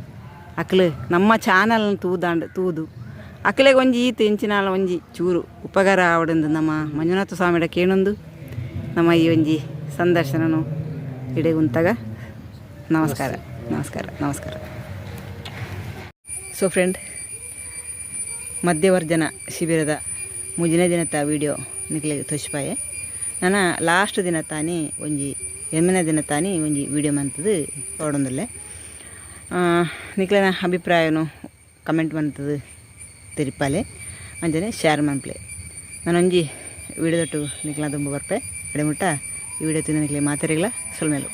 ಅಕ್ಲು ನಮ್ಮ ಚಾನಲ್ ತೂದಾಂಡ್ ತೂದು. ಅಕ್ಲೆ ಒಂಜಿ ಈತ ಇಂಚಿನಾಲ ಒಂಜಿ ಚೂರು ಉಪಕಾರ ಆವಡಂದು ನಮ್ಮ ಮಂಜುನಾಥ ಸ್ವಾಮಿಡ ಕೇಣೊಂದು. ನಮ್ಮ ಈ ಒಂಜಿ ಸಂದರ್ಶನನು ಇಡೆಗುಂತಾಗ ನಮಸ್ಕಾರ. ನಮಸ್ಕಾರ. ನಮಸ್ಕಾರ. ಸೊ ಫ್ರೆಂಡ್ ಮಧ್ಯವರ್ಜನ ಶಿಬಿರದ ಮುಂಜಿನ ತಾ ವಿಡಿಯೋ ನಿಕ್ಲಿಗೆ ತೋಚ್ಪಾಯೆ. ನಾನು ಲಾಸ್ಟ್ ದಿನ ತಾನೇ ಒಂಜಿ ಎಮ್ಮಿನ ದಿನ ತಾನೇ ಒಂಜಿ ವಿಡಿಯೋ ಮಂತದು ಹೊಡೊಂದುಲ್ಲೆ ನಿಕ್ಲಿನ ಅಭಿಪ್ರಾಯನು ಕಮೆಂಟ್ ಮಂತದು ತಿರಿಪಾಲೆ. ಅಂಜನೆ ಶೇರ್ ಮನ್ಪ್ಲೆ ನಾನೊಂಜಿ ವಿಡಿಯೋ ತೊಟ್ಟು ನಿಕ್ಲ ತುಂಬ ಬರ್ಪೆ. ಅಡೆಮುಟ್ಟ, ಈ ವಿಡಿಯೋ ತಿನ್ನ ನಿಕ್ಲಿ ಮಾತಾಡಿಗಳ ಸೊಲ್ಮೇಲು.